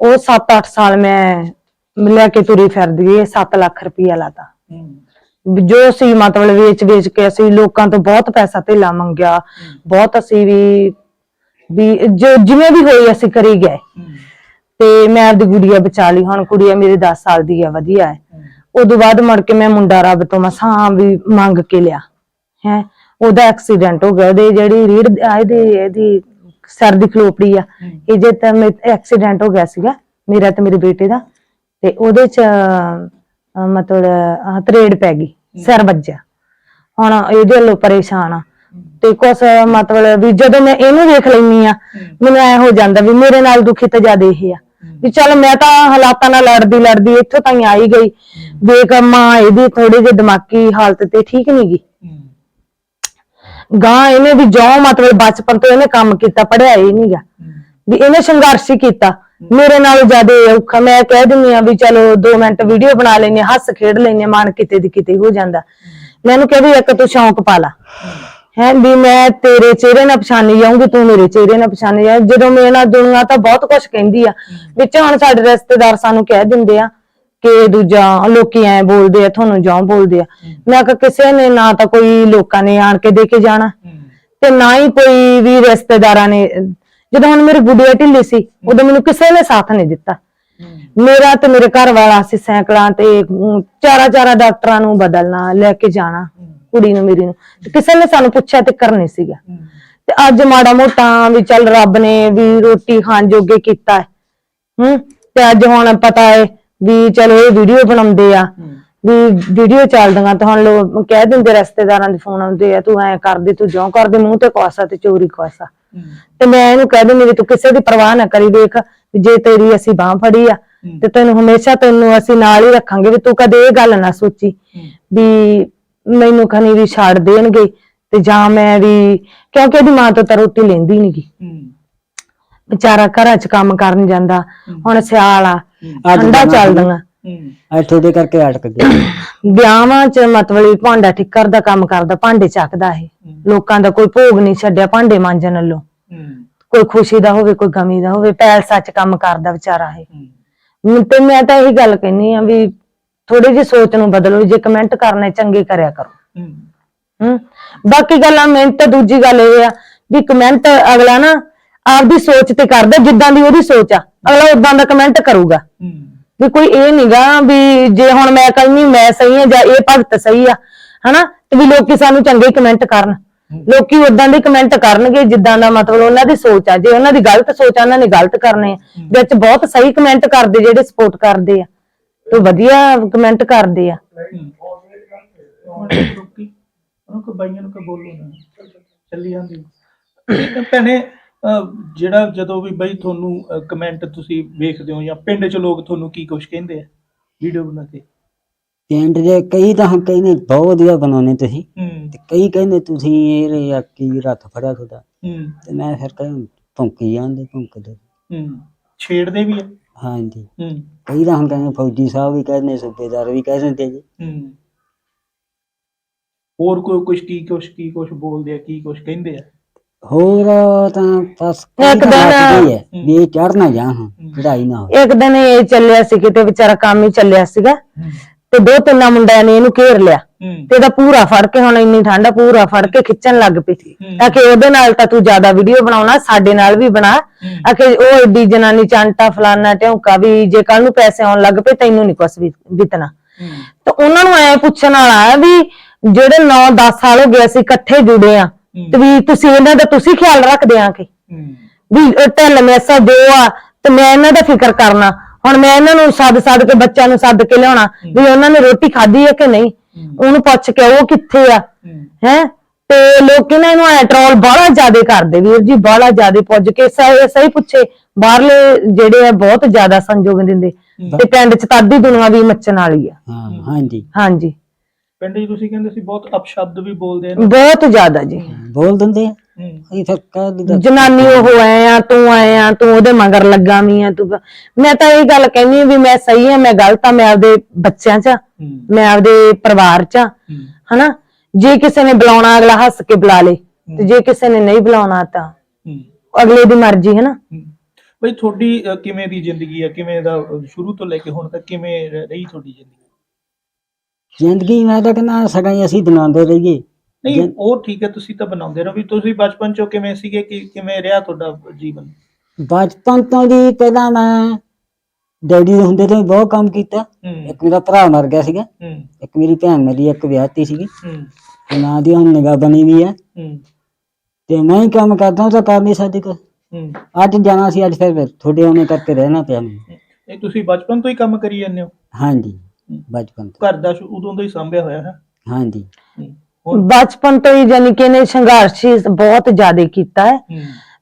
ਉਹ 7-8 ਸਾਲ ਮੈਂ ਲੈ ਕੇ ਤੁਰੀ ਫਿਰਦੀ ਏ 7 ਲੱਖ ਰੁਪਈਆ ਲਾਤਾ। ਜੋ ਸੀ ਮਤਲਬ ਵੇਚ ਵੇਚ ਕੇ ਅਸੀਂ ਲੋਕਾਂ ਤੋਂ ਬਹੁਤ ਪੈਸਾ ਧੇਲਾ ਮੰਗਿਆ ਬਹੁਤ ਅਸੀਂ ਵੀ ਵੀ ਜੋ ਜਿਵੇਂ ਵੀ ਹੋਈ ਅਸੀਂ ਕਰੀ ਗਏ। ਤੇ ਮੈਂ ਆਪਦੀ ਗੁੜੀਆ ਬਚਾ ਲਈ ਹੁਣ ਕੁੜੀਆ ਮੇਰੀ 10 ਸਾਲ ਦੀ ਆ ਵਧੀਆ ਹੈ ਉਦੋਂ ਬਾਅਦ ਮੁੜ ਕੇ ਮੈਂ ਮੁੰਡਾ ਰੱਬ ਤੋਂ ਮਸਾਂ ਵੀ ਮੰਗ ਕੇ ਲਿਆ ਹੈ। ਉਹਦਾ ਐਕਸੀਡੈਂਟ ਹੋ ਗਿਆ ਉਹਦੇ ਜਿਹੜੀ ਰੀੜ ਆ ਇਹਦੀ ਇਹਦੀ ਸਿਰ ਦੀ ਖਲੋਪੜੀ ਆ। ਇਹ ਜੇ ਤਾਂ ਐਕਸੀਡੈਂਟ ਹੋ ਗਿਆ ਸੀਗਾ ਮੇਰਾ ਤੇ ਮੇਰੇ ਬੇਟੇ ਦਾ। ਤੇ ਉਹਦੇ ਚ ਅਹ, ਮਤਲਬ ਆਹ ਤਰੇੜ ਪੈ ਗਈ ਸਿਰ ਵੱਜਿਆ। ਹੁਣ ਇਹਦੇ ਵੱਲੋਂ ਪਰੇਸ਼ਾਨ ਆ। ਤੇ ਕੁਛ ਮਤਲਬ ਵੀ ਜਦੋਂ ਮੈਂ ਇਹਨੂੰ ਵੇਖ ਲੈਨੀ ਆ ਮੈਨੂੰ ਐ ਹੋ ਜਾਂਦਾ ਵੀ ਮੇਰੇ ਨਾਲ ਦੁਖੀ ਤਾਂ ਜ਼ਿਆਦਾ ਇਹ ਆ। ਵੀ ਚੱਲ ਮੈਂ ਤਾਂ ਹਾਲਾਤਾਂ ਨਾਲ ਲੜਦੀ ਲੜਦੀ ਇੱਥੋਂ ਤਾਈਂ ਆਈ ਗਈ। ਵੇਖ ਮਾਂ ਇਹਦੀ ਥੋੜੀ ਜਿਹੀ ਦਿਮਾਗੀ ਹਾਲਤ ਤੇ ਠੀਕ ਨੀ ਗੀ ਗਾਂ ਇਹਨੇ ਵੀ ਜੋ ਮਤਲਬ ਬਚਪਨ ਤੋਂ ਇਹਨੇ ਕੰਮ ਕੀਤਾ ਪੜਿਆ ਹੀ ਨਹੀਂਗਾ ਵੀ ਇਹਨੇ ਸੰਘਰਸ਼ ਹੀ ਕੀਤਾ। ਮੇਰੇ ਨਾਲ ਜ਼ਿਆਦਾ ਔਖਾ ਮੈਂ ਕਹਿ ਦਿੰਨੀ ਆ ਵੀ ਚਲੋ 2 ਮਿੰਟ ਵੀਡੀਓ ਬਣਾ ਲੈਨੇ ਹੱਸ ਖੇਡ ਲੈਨੇ ਮਨ ਕਿਤੇ ਦੀ ਕਿਤੇ ਹੋ ਜਾਂਦਾ। ਮੈਨੂੰ ਕਿਹਾ ਵੀ ਇੱਕ ਤੂੰ ਸ਼ੌਂਕ ਪਾ ਲਾ। ਹੈ ਵੀ ਮੈਂ ਤੇਰੇ ਚਿਹਰੇ ਨਾਲ ਪਛਾਣੀ ਜਾਊਂਗੀ ਤੂੰ ਮੇਰੇ ਚਿਹਰੇ ਨਾਲ ਪਛਾਣੀ ਜਾ ਜਦੋਂ ਮੇਰੇ ਨਾਲ ਦੁਨੀਆ ਤਾਂ ਬਹੁਤ ਕੁਝ ਕਹਿੰਦੀ ਆ। ਵਿੱਚ ਹੁਣ ਸਾਡੇ ਰਿਸ਼ਤੇਦਾਰ ਸਾਨੂੰ ਕਹਿ ਦਿੰਦੇ ਆ ਕਿ ਦੂਜਾ ਲੋਕੀ ਐ ਬੋਲਦੇ ਆ ਤੁਹਾਨੂੰ ਜਾਂ ਬੋਲਦੇ ਆ। ਮੈਂ ਕਿਹਾ ਕਿਸੇ ਨੇ ਨਾ ਤਾਂ ਕੋਈ ਲੋਕਾਂ ਨੇ ਆਣ ਕੇ ਦੇ ਕੇ ਜਾਣਾ। ਤੇ ਨਾ ਹੀ ਕੋਈ ਵੀ ਰਿਸ਼ਤੇਦਾਰਾਂ ਨੇ ਜਦੋਂ ਹੁਣ ਮੇਰੀ ਗੁੱਡੀਆ ਢਿੱਲੀ ਸੀ ਉਦੋਂ ਮੈਨੂੰ ਕਿਸੇ ਨੇ ਸਾਥ ਨਹੀਂ ਦਿੱਤਾ। ਮੇਰਾ ਤੇ ਮੇਰੇ ਘਰ ਵਾਲਾ ਸੀ ਸਾਈਕਲਾਂ ਤੇ ਚਾਰਾਂ ਚਾਰਾਂ ਡਾਕਟਰਾਂ ਨੂੰ ਬਦਲਣਾ ਲੈ ਕੇ ਜਾਣਾ ਕੁੜੀ ਨੂੰ ਮੇਰੀ ਨੂੰ। ਤੇ ਕਿਸੇ ਨੇ ਸਾਨੂੰ ਪੁੱਛਿਆ ਤੇ ਕਰਨੀ ਸੀਗਾ। ਤੇ ਅੱਜ ਮਾੜਾ ਮੋਟਾ ਵੀ ਚੱਲ ਰੱਬ ਨੇ ਵੀ ਰੋਟੀ ਖਾਣ ਜੋਗੇ ਕੀਤਾ ਹੈ। ਤੇ ਅੱਜ ਹੁਣ ਪਤਾ ਹੈ ਵੀ ਚਲੋ ਇਹ ਵੀਡੀਓ ਬਣਾਉਂਦੇ ਆ। ਵੀ ਵੀਡੀਓ ਚੱਲਦੀਆਂ ਤਾਂ ਹੁਣ ਲੋਕ ਕਹਿ ਦਿੰਦੇ ਰਿਸ਼ਤੇਦਾਰਾਂ ਦੇ ਫੋਨ ਆਉਂਦੇ ਆ ਤੂੰ ਐ ਕਰਦੀ ਤੂੰ ਜਿਉਂ ਕਰਦੀ ਮੂੰਹ ਤੇ ਕੁਆਸਾ ਤੇ ਚੋਰੀ ਕੁਆਸਾ। ਤੇ ਮੈਂ ਇਹਨੂੰ ਕਹਿ ਦਿੰਦੀ ਵੀ ਤੂੰ ਕਿਸੇ ਦੀ ਪਰਵਾਹ ਨਾ ਕਰੀ ਦੇਖ ਵੀ ਜੇ ਤੇਰੀ ਅਸੀਂ ਬਾਹ ਫੜੀ ਆ ਤੇ ਤੈਨੂੰ ਹਮੇਸ਼ਾ ਤੈਨੂੰ ਅਸੀਂ ਨਾਲ ਹੀ ਰੱਖਾਂਗੇ ਵੀ ਤੂੰ ਕਦੇ ਇਹ ਗੱਲ ਨਾ ਸੋਚੀ ਵੀ ਮੈਨੂੰ ਖਣੀ ਵੀ ਛੱਡ ਦੇਣਗੇ ਤੇ ਜਾਂ ਮੈਂ ਵੀ ਕਿਉਂਕਿ ਇਹਦੀ ਮਾਂ ਤੋਂ ਤਾਂ ਰੋਟੀ ਲੈਂਦੀ ਨਹੀਂਗੀ ਵਿਚਾਰਾ ਘਰਾਂ 'ਚ ਕੰਮ ਕਰਨ ਜਾਂਦਾ ਹੁਣ ਸਿਆਲ ਆ ਠੰਡਾ ਚੱਲਦੀਆਂ ਅੱਜ ਤੁਹਾਡੇ ਕਰਕੇ ਅਟਕ ਗਿਆ। ਵਿਆਹਾਂ 'ਚ ਵੀ ਭਾਂਡਾ ਠਿੱਕਰ ਦਾ ਕੰਮ ਕਰਦਾ ਭਾਂਡੇ ਚੱਕਦਾ ਇਹ। ਲੋਕਾਂ ਦਾ ਕੋਈ ਭੋਗ ਨਹੀਂ ਛੱਡਿਆ ਭਾਂਡੇ ਮਾਂਜਣ ਵੱਲੋਂ। ਕੋਈ ਖੁਸ਼ੀ ਦਾ ਹੋਵੇ ਕੋਈ ਗਮੀ ਦਾ ਹੋਵੇ ਪੈਲਸਾਂ 'ਚ ਕੰਮ ਕਰਦਾ ਵਿਚਾਰਾ ਇਹ। ਤੇ ਮੈਂ ਤਾਂ ਇਹੀ ਗੱਲ ਕਹਿੰਨੀ ਆ ਵੀ ਥੋੜੀ ਜਿਹੀ ਸੋਚ ਨੂੰ ਬਦਲੋ ਜੇ ਕਮੈਂਟ ਕਰਨੇ ਚੰਗੇ ਕਰਿਆ ਕਰੋ। ਹੂੰ। ਬਾਕੀ ਗੱਲਾਂ ਮਿਹਨਤ ਦੂਜੀ ਗੱਲ ਇਹ ਆ ਵੀ ਕਮੈਂਟ ਅਗਲਾ ਨਾ ਆਪਦੀ ਸੋਚ ਤੇ ਕਰਦਾ ਜਿੱਦਾਂ ਦੀ ਉਹਦੀ ਸੋਚ ਆ। ਅਗਲਾ ਉਦਾਂ ਦਾ ਕਮੈਂਟ ਕਰੂਗਾ। ਵੀ ਕੋਈ ਇਹ ਨਹੀਂਗਾ ਵੀ ਜੇ ਹੁਣ ਮੈਂ ਕਹਿੰਨੀ ਮੈਂ ਸਹੀ ਆ ਜਾਂ ਇਹ ਭਗਤ ਸਹੀ ਆ, ਹਨਾ? ਤੇ ਵੀ ਲੋਕੀ ਸਾਨੂੰ ਚੰਗੇ ਕਮੈਂਟ ਕਰਨ। ਲੋਕੀ ਉਦਾਂ ਦੇ ਕਮੈਂਟ ਕਰਨਗੇ ਜਿੱਦਾਂ ਦਾ ਮਤਲਬ ਉਹਨਾਂ ਦੀ ਸੋਚ ਆ। ਜੇ ਉਹਨਾਂ ਦੀ ਗਲਤ ਸੋਚ ਆ, ਉਹਨਾਂ ਨੇ ਗਲਤ ਕਰਨੇ ਆ। ਵਿੱਚ ਬਹੁਤ ਸਹੀ ਕਮੈਂਟ ਕਰਦੇ ਜਿਹੜੇ ਸਪੋਰਟ ਕਰਦੇ ਆ। ਤੇ ਵਧੀਆ ਕਮੈਂਟ ਕਰਦੇ ਆ। ਉਹਨੂੰ ਕੋ ਬਾਈਆਂ ਨੂੰ ਕੋ ਬੋਲੋ ਨਾ। ਚੱਲੀ ਜਾਂਦੀ। ਭੈਣੇ ਜਿਹੜਾ ਜਦੋਂ ਵੀ ਬਈ ਤੁਹਾਨੂੰ ਕਮੈਂਟ ਤੁਸੀਂ ਵੇਖਦੇ ਹੋ ਜਾਂ ਪਿੰਡ 'ਚ ਲੋਕ ਤੁਹਾਨੂੰ ਕੀ ਕੁਝ ਕਹਿੰਦੇ ਆ ਵੀਡੀਓ ਬਣਾ ਕੇ? ਪਿੰਡ ਦੇ ਕਈ ਤਾਂ ਕਹਿੰਦੇ ਬਹੁਤ ਵਧੀਆ ਬਣਾਉਣੇ ਤੁਸੀਂ। ਤੇ ਕਈ ਕਹਿੰਦੇ ਤੁਸੀਂ ਇਹ ਰੇ ਆ ਕੀ ਰੱਥ ਫੜਿਆ ਤੁਹਾਡਾ। ਤੇ ਮੈਂ ਫਿਰ ਕਹਿੰਦਾ ਭੌਂਕੀ ਜਾਂਦੇ ਭੌਂਕਦੇ। ਹੂੰ। ਛੇੜਦੇ ਵੀ ਆ? ਹਾਂਜੀ। ਹੂੰ। ਕਈ ਤਾਂ ਕਹਿੰਦੇ ਫੌਜੀ ਸਾਹਿਬ ਵੀ ਕਹਿੰਦੇ ਸੂਬੇਦਾਰ ਵੀ ਕਹਿ ਦਿੰਦੇ ਜੀ। ਹੂੰ। ਹੋਰ ਕੋਈ ਕੁਝ ਕੀ ਕੁਝ ਕੀ ਕੁਝ ਬੋਲਦੇ ਆ ਕੀ ਕੁਝ ਕਹਿੰਦੇ ਆ? ਹੋਰ ਤਾਂ ਬਸ ਇੱਕ ਦਿਨ- ਹੈ ਵੀ ਇਹ ਚੜ ਨਾ ਜਾ ਹਾਂ ਚੜਾਈ ਨਾ ਹੋਵੇ। ਇੱਕ ਦਿਨ ਇਹ ਚੱਲਿਆ ਸੀ ਕਿਤੇ ਵਿਚਾਰਾ ਕੰਮ ਹੀ ਚੱਲਿਆ ਸੀਗਾ ਤੇ ਦੋ ਤਿੰਨ ਮੁੰਡਿਆਂ ਨੇ ਇਹਨੂੰ ਘੇਰ ਲਿਆ ਤੇ ਇਹਦਾ ਪੂਰਾ ਫੜ ਕੇ ਹੁਣ ਇੰਨੀ ਠੰਡ ਆ, ਪੂਰਾ ਫੜ ਕੇ ਖਿੱਚਣ ਲੱਗ ਪਈ। ਤਾਂ ਕਿ ਉਹਦੇ ਨਾਲ ਤਾਂ ਤੂੰ ਜ਼ਿਆਦਾ ਵੀਡੀਓ ਬਣਾਉਣਾ ਸਾਡੇ ਨਾਲ ਵੀ ਬਣਾ। ਆ ਕਿ ਉਹ ਏਡੀ ਜਨਾਨੀ ਚੰਟਾ ਫਲਾਨਾ ਢਿਉਂਕਾ ਵੀ ਜੇ ਕੱਲ ਨੂੰ ਪੈਸੇ ਆਉਣ ਲੱਗ ਪਏ ਤੈਨੂੰ ਨਹੀਂ ਕੁਛ ਵੀ ਵਿਤਨਾ ਤੇ ਉਹਨਾਂ ਨੂੰ ਐ ਪੁੱਛਣ ਵਾਲਾ ਵੀ ਜਿਹੜੇ 9-10 ਸਾਲ ਹੋ ਗਏ ਅਸੀਂ ਇਕੱਠੇ ਜੁੜੇ ਆ ਤੇ ਵੀ ਤੁਸੀਂ ਇਹਨਾਂ ਦਾ ਤੁਸੀਂ ਖਿਆਲ ਰੱਖਦੇ ਆ ਕਿ। ਵੀ ਢਿੱਲ ਮੈਸਾ ਜੋ ਆ ਤੇ ਮੈਂ ਇਹਨਾਂ ਦਾ ਫਿਕਰ ਕਰਨਾ। ਹੁਣ ਮੈਂ ਇਹਨਾਂ ਨੂੰ ਸੱਦ ਸੱਦ ਕੇ ਬੱਚਿਆਂ ਨੂੰ ਸੱਦ ਕੇ ਲਿਆਉਣਾ ਵੀ ਉਹਨਾਂ ਨੇ ਰੋਟੀ ਖਾਧੀ ਹੈ ਕਿ ਨਹੀਂ? ਉਹਨੂੰ ਪੁੱਛ ਕੇ ਉਹ ਕਿੱਥੇ ਆ? ਹੈ? ਤੇ ਲੋਕੀ ਨਾ ਇਹਨੂੰ ਐ ਟਰੋਲ ਬੜਾ ਜ਼ਿਆਦਾ ਕਰਦੇ ਵੀਰ ਜੀ ਬੜਾ ਜ਼ਿਆਦਾ ਪੁੱਜ ਕੇ ਸਹੀ ਸਹੀ ਪੁੱਛੇ। ਬਾਹਰਲੇ ਜਿਹੜੇ ਆ ਬਹੁਤ ਜ਼ਿਆਦਾ ਸੰਯੋਗ ਦਿੰਦੇ। ਤੇ ਪਿੰਡ ਚ ਤਾਂ ਅੱਧੀ ਦੁਨੀਆ ਵੀ ਮੱਚਣ ਵਾਲੀ ਆ। ਹਾਂ ਹਾਂਜੀ। ਹਾਂਜੀ। ਪਿੰਡ ਜੀ ਤੁਸੀਂ ਕਹਿੰਦੇ ਸੀ ਬਹੁਤ ਅਪਸ਼ਬਦ ਵੀ ਬੋਲਦੇ ਨੇ। ਬਹੁਤ ਜ਼ਿਆਦਾ ਜੀ। ਬੋਲ ਦਿੰਦੇ ਆ। ਹੂੰ। ਇਹ ਤਾਂ ਕਹਿ ਦਿੰਦਾ ਜਨਾਨੀ ਉਹ ਐ ਆ ਤੂੰ ਐ ਆ ਤੂੰ ਉਹਦੇ ਮਗਰ ਲੱਗਾ ਵੀ ਆ ਤੂੰ ਮੈਂ ਤਾਂ ਇਹ ਗੱਲ ਕਹਿੰਦੀ ਆ ਵੀ ਮੈਂ ਸਹੀ ਆ ਮੈਂ ਗਲਤ ਆ ਮੈਂ ਆਪਦੇ ਬੱਚਿਆਂ 'ਚ ਆ, ਮੈਂ ਆਪਦੇ ਪਰਿਵਾਰ 'ਚ ਆ, ਹਨਾ? ਜੇ ਕਿਸੇ ਨੇ ਬੁਲਾਉਣਾ ਅਗਲਾ ਹੱਸ ਕੇ ਬੁਲਾ ਲੇ ਤੇ ਜੇ ਕਿਸੇ ਨੇ ਨਹੀਂ ਬੁਲਾਉਣਾ ਤਾਂ ਅਗਲੇ ਦੀ ਮਰਜ਼ੀ ਹੈ। ਨਾ। ਬਈ ਤੁਹਾਡੀ ਅ, ਕਿਵੇਂ ਦੀ ਜ਼ਿੰਦਗੀ ਹੈ ਕਿਵੇਂ ਦਾ ਅ, ਸ਼ੁਰੂ ਤੋਂ ਲੈ ਕੇ ਹੁਣ ਤੱਕ ਕਿਵੇਂ ਰ- ਰਹੀ ਤੁਹਾਡੀ ਜ਼ਿੰਦਗੀ? ਜ਼ਿੰਦਗੀ ਮੈਂ ਤਾਂ ਕਹਿੰਦਾ ਸਗਾਂ ਹੀ ਅਸੀਂ ਬਣਾਉਂਦੇ ਰਹੀਏ। ਨਹੀਂ ਉਹ ਠੀਕ ਹੈ ਤੁਸੀਂ ਤਾਂ ਬਣਾਉਂਦੇ ਰਹੋ ਵੀ ਤੁਸੀਂ ਬਚਪਨ ਚੋਂ ਕਿਵੇਂ ਸੀਗੇ ਕਿ ਕਿਵੇਂ ਰਿਹਾ ਤੁਹਾਡਾ ਜੀਵਨ? ਬਚਪਨ ਤੋਂ ਦੀ ਪਹਿਲਾਂ ਮੈਂ ਡੈਡੀ ਦੇ ਹੁੰਦੇ ਤੋਂ ਬਹੁਤ ਕੰਮ ਕੀਤਾ। ਹੂੰ। ਇੱਕ ਮੇਰਾ ਭਰਾ ਮਰ ਗਿਆ ਸੀਗਾ। ਹੂੰ। ਇੱਕ ਮੇਰੀ ਭੈਣ ਮੇਰੀ ਇੱਕ ਵਿਆਹਤੀ ਸੀਗੀ। ਹੂੰ। ਤੇ ਨਾਂ ਦੀ ਹੁਣ ਨਿਗਾਹ ਬਣੀ ਵੀ ਹੈ। ਹੂੰ। ਤੇ ਮੈਂ ਹੀ ਕੰਮ ਕਰਦਾ ਹਾਂ ਤਾਂ ਕਰ ਨਹੀਂ ਸਕਦੀ ਕੋਈ ਹੂੰ। ਅੱਜ ਜਾਣਾ ਸੀ ਅੱਜ ਫਿਰ ਤੁਹਾਡੇ ਆਉਣੇ ਕਰਕੇ ਰਹਿਣਾ ਪਿਆ ਮੈਨੂੰ। ਇਹ ਤੁਸੀਂ ਬਚਪਨ ਤੋਂ ਹੀ ਕੰਮ ਕਰੀ ਜਾਂਦੇ ਹੋ? ਹਾਂਜੀ। ਬਚਪਨ ਤੋਂ। ਘਰ ਦਾ ਸ਼ੁ- ਉਦੋਂ ਤੋਂ ਹੀ ਸੰਭਿਆ ਹੋਇਆ ਹੈ। ਹਾਂਜੀ। ਹੂੰ। ਬਚਪਨ ਤੋਂ ਹੀ ਜਾਨੀ ਕਿ ਇਹਨੇ ਸੰਘਰਸ਼ ਬਹੁਤ ਜ਼ਿਆਦਾ ਕੀਤਾ ਹੈ।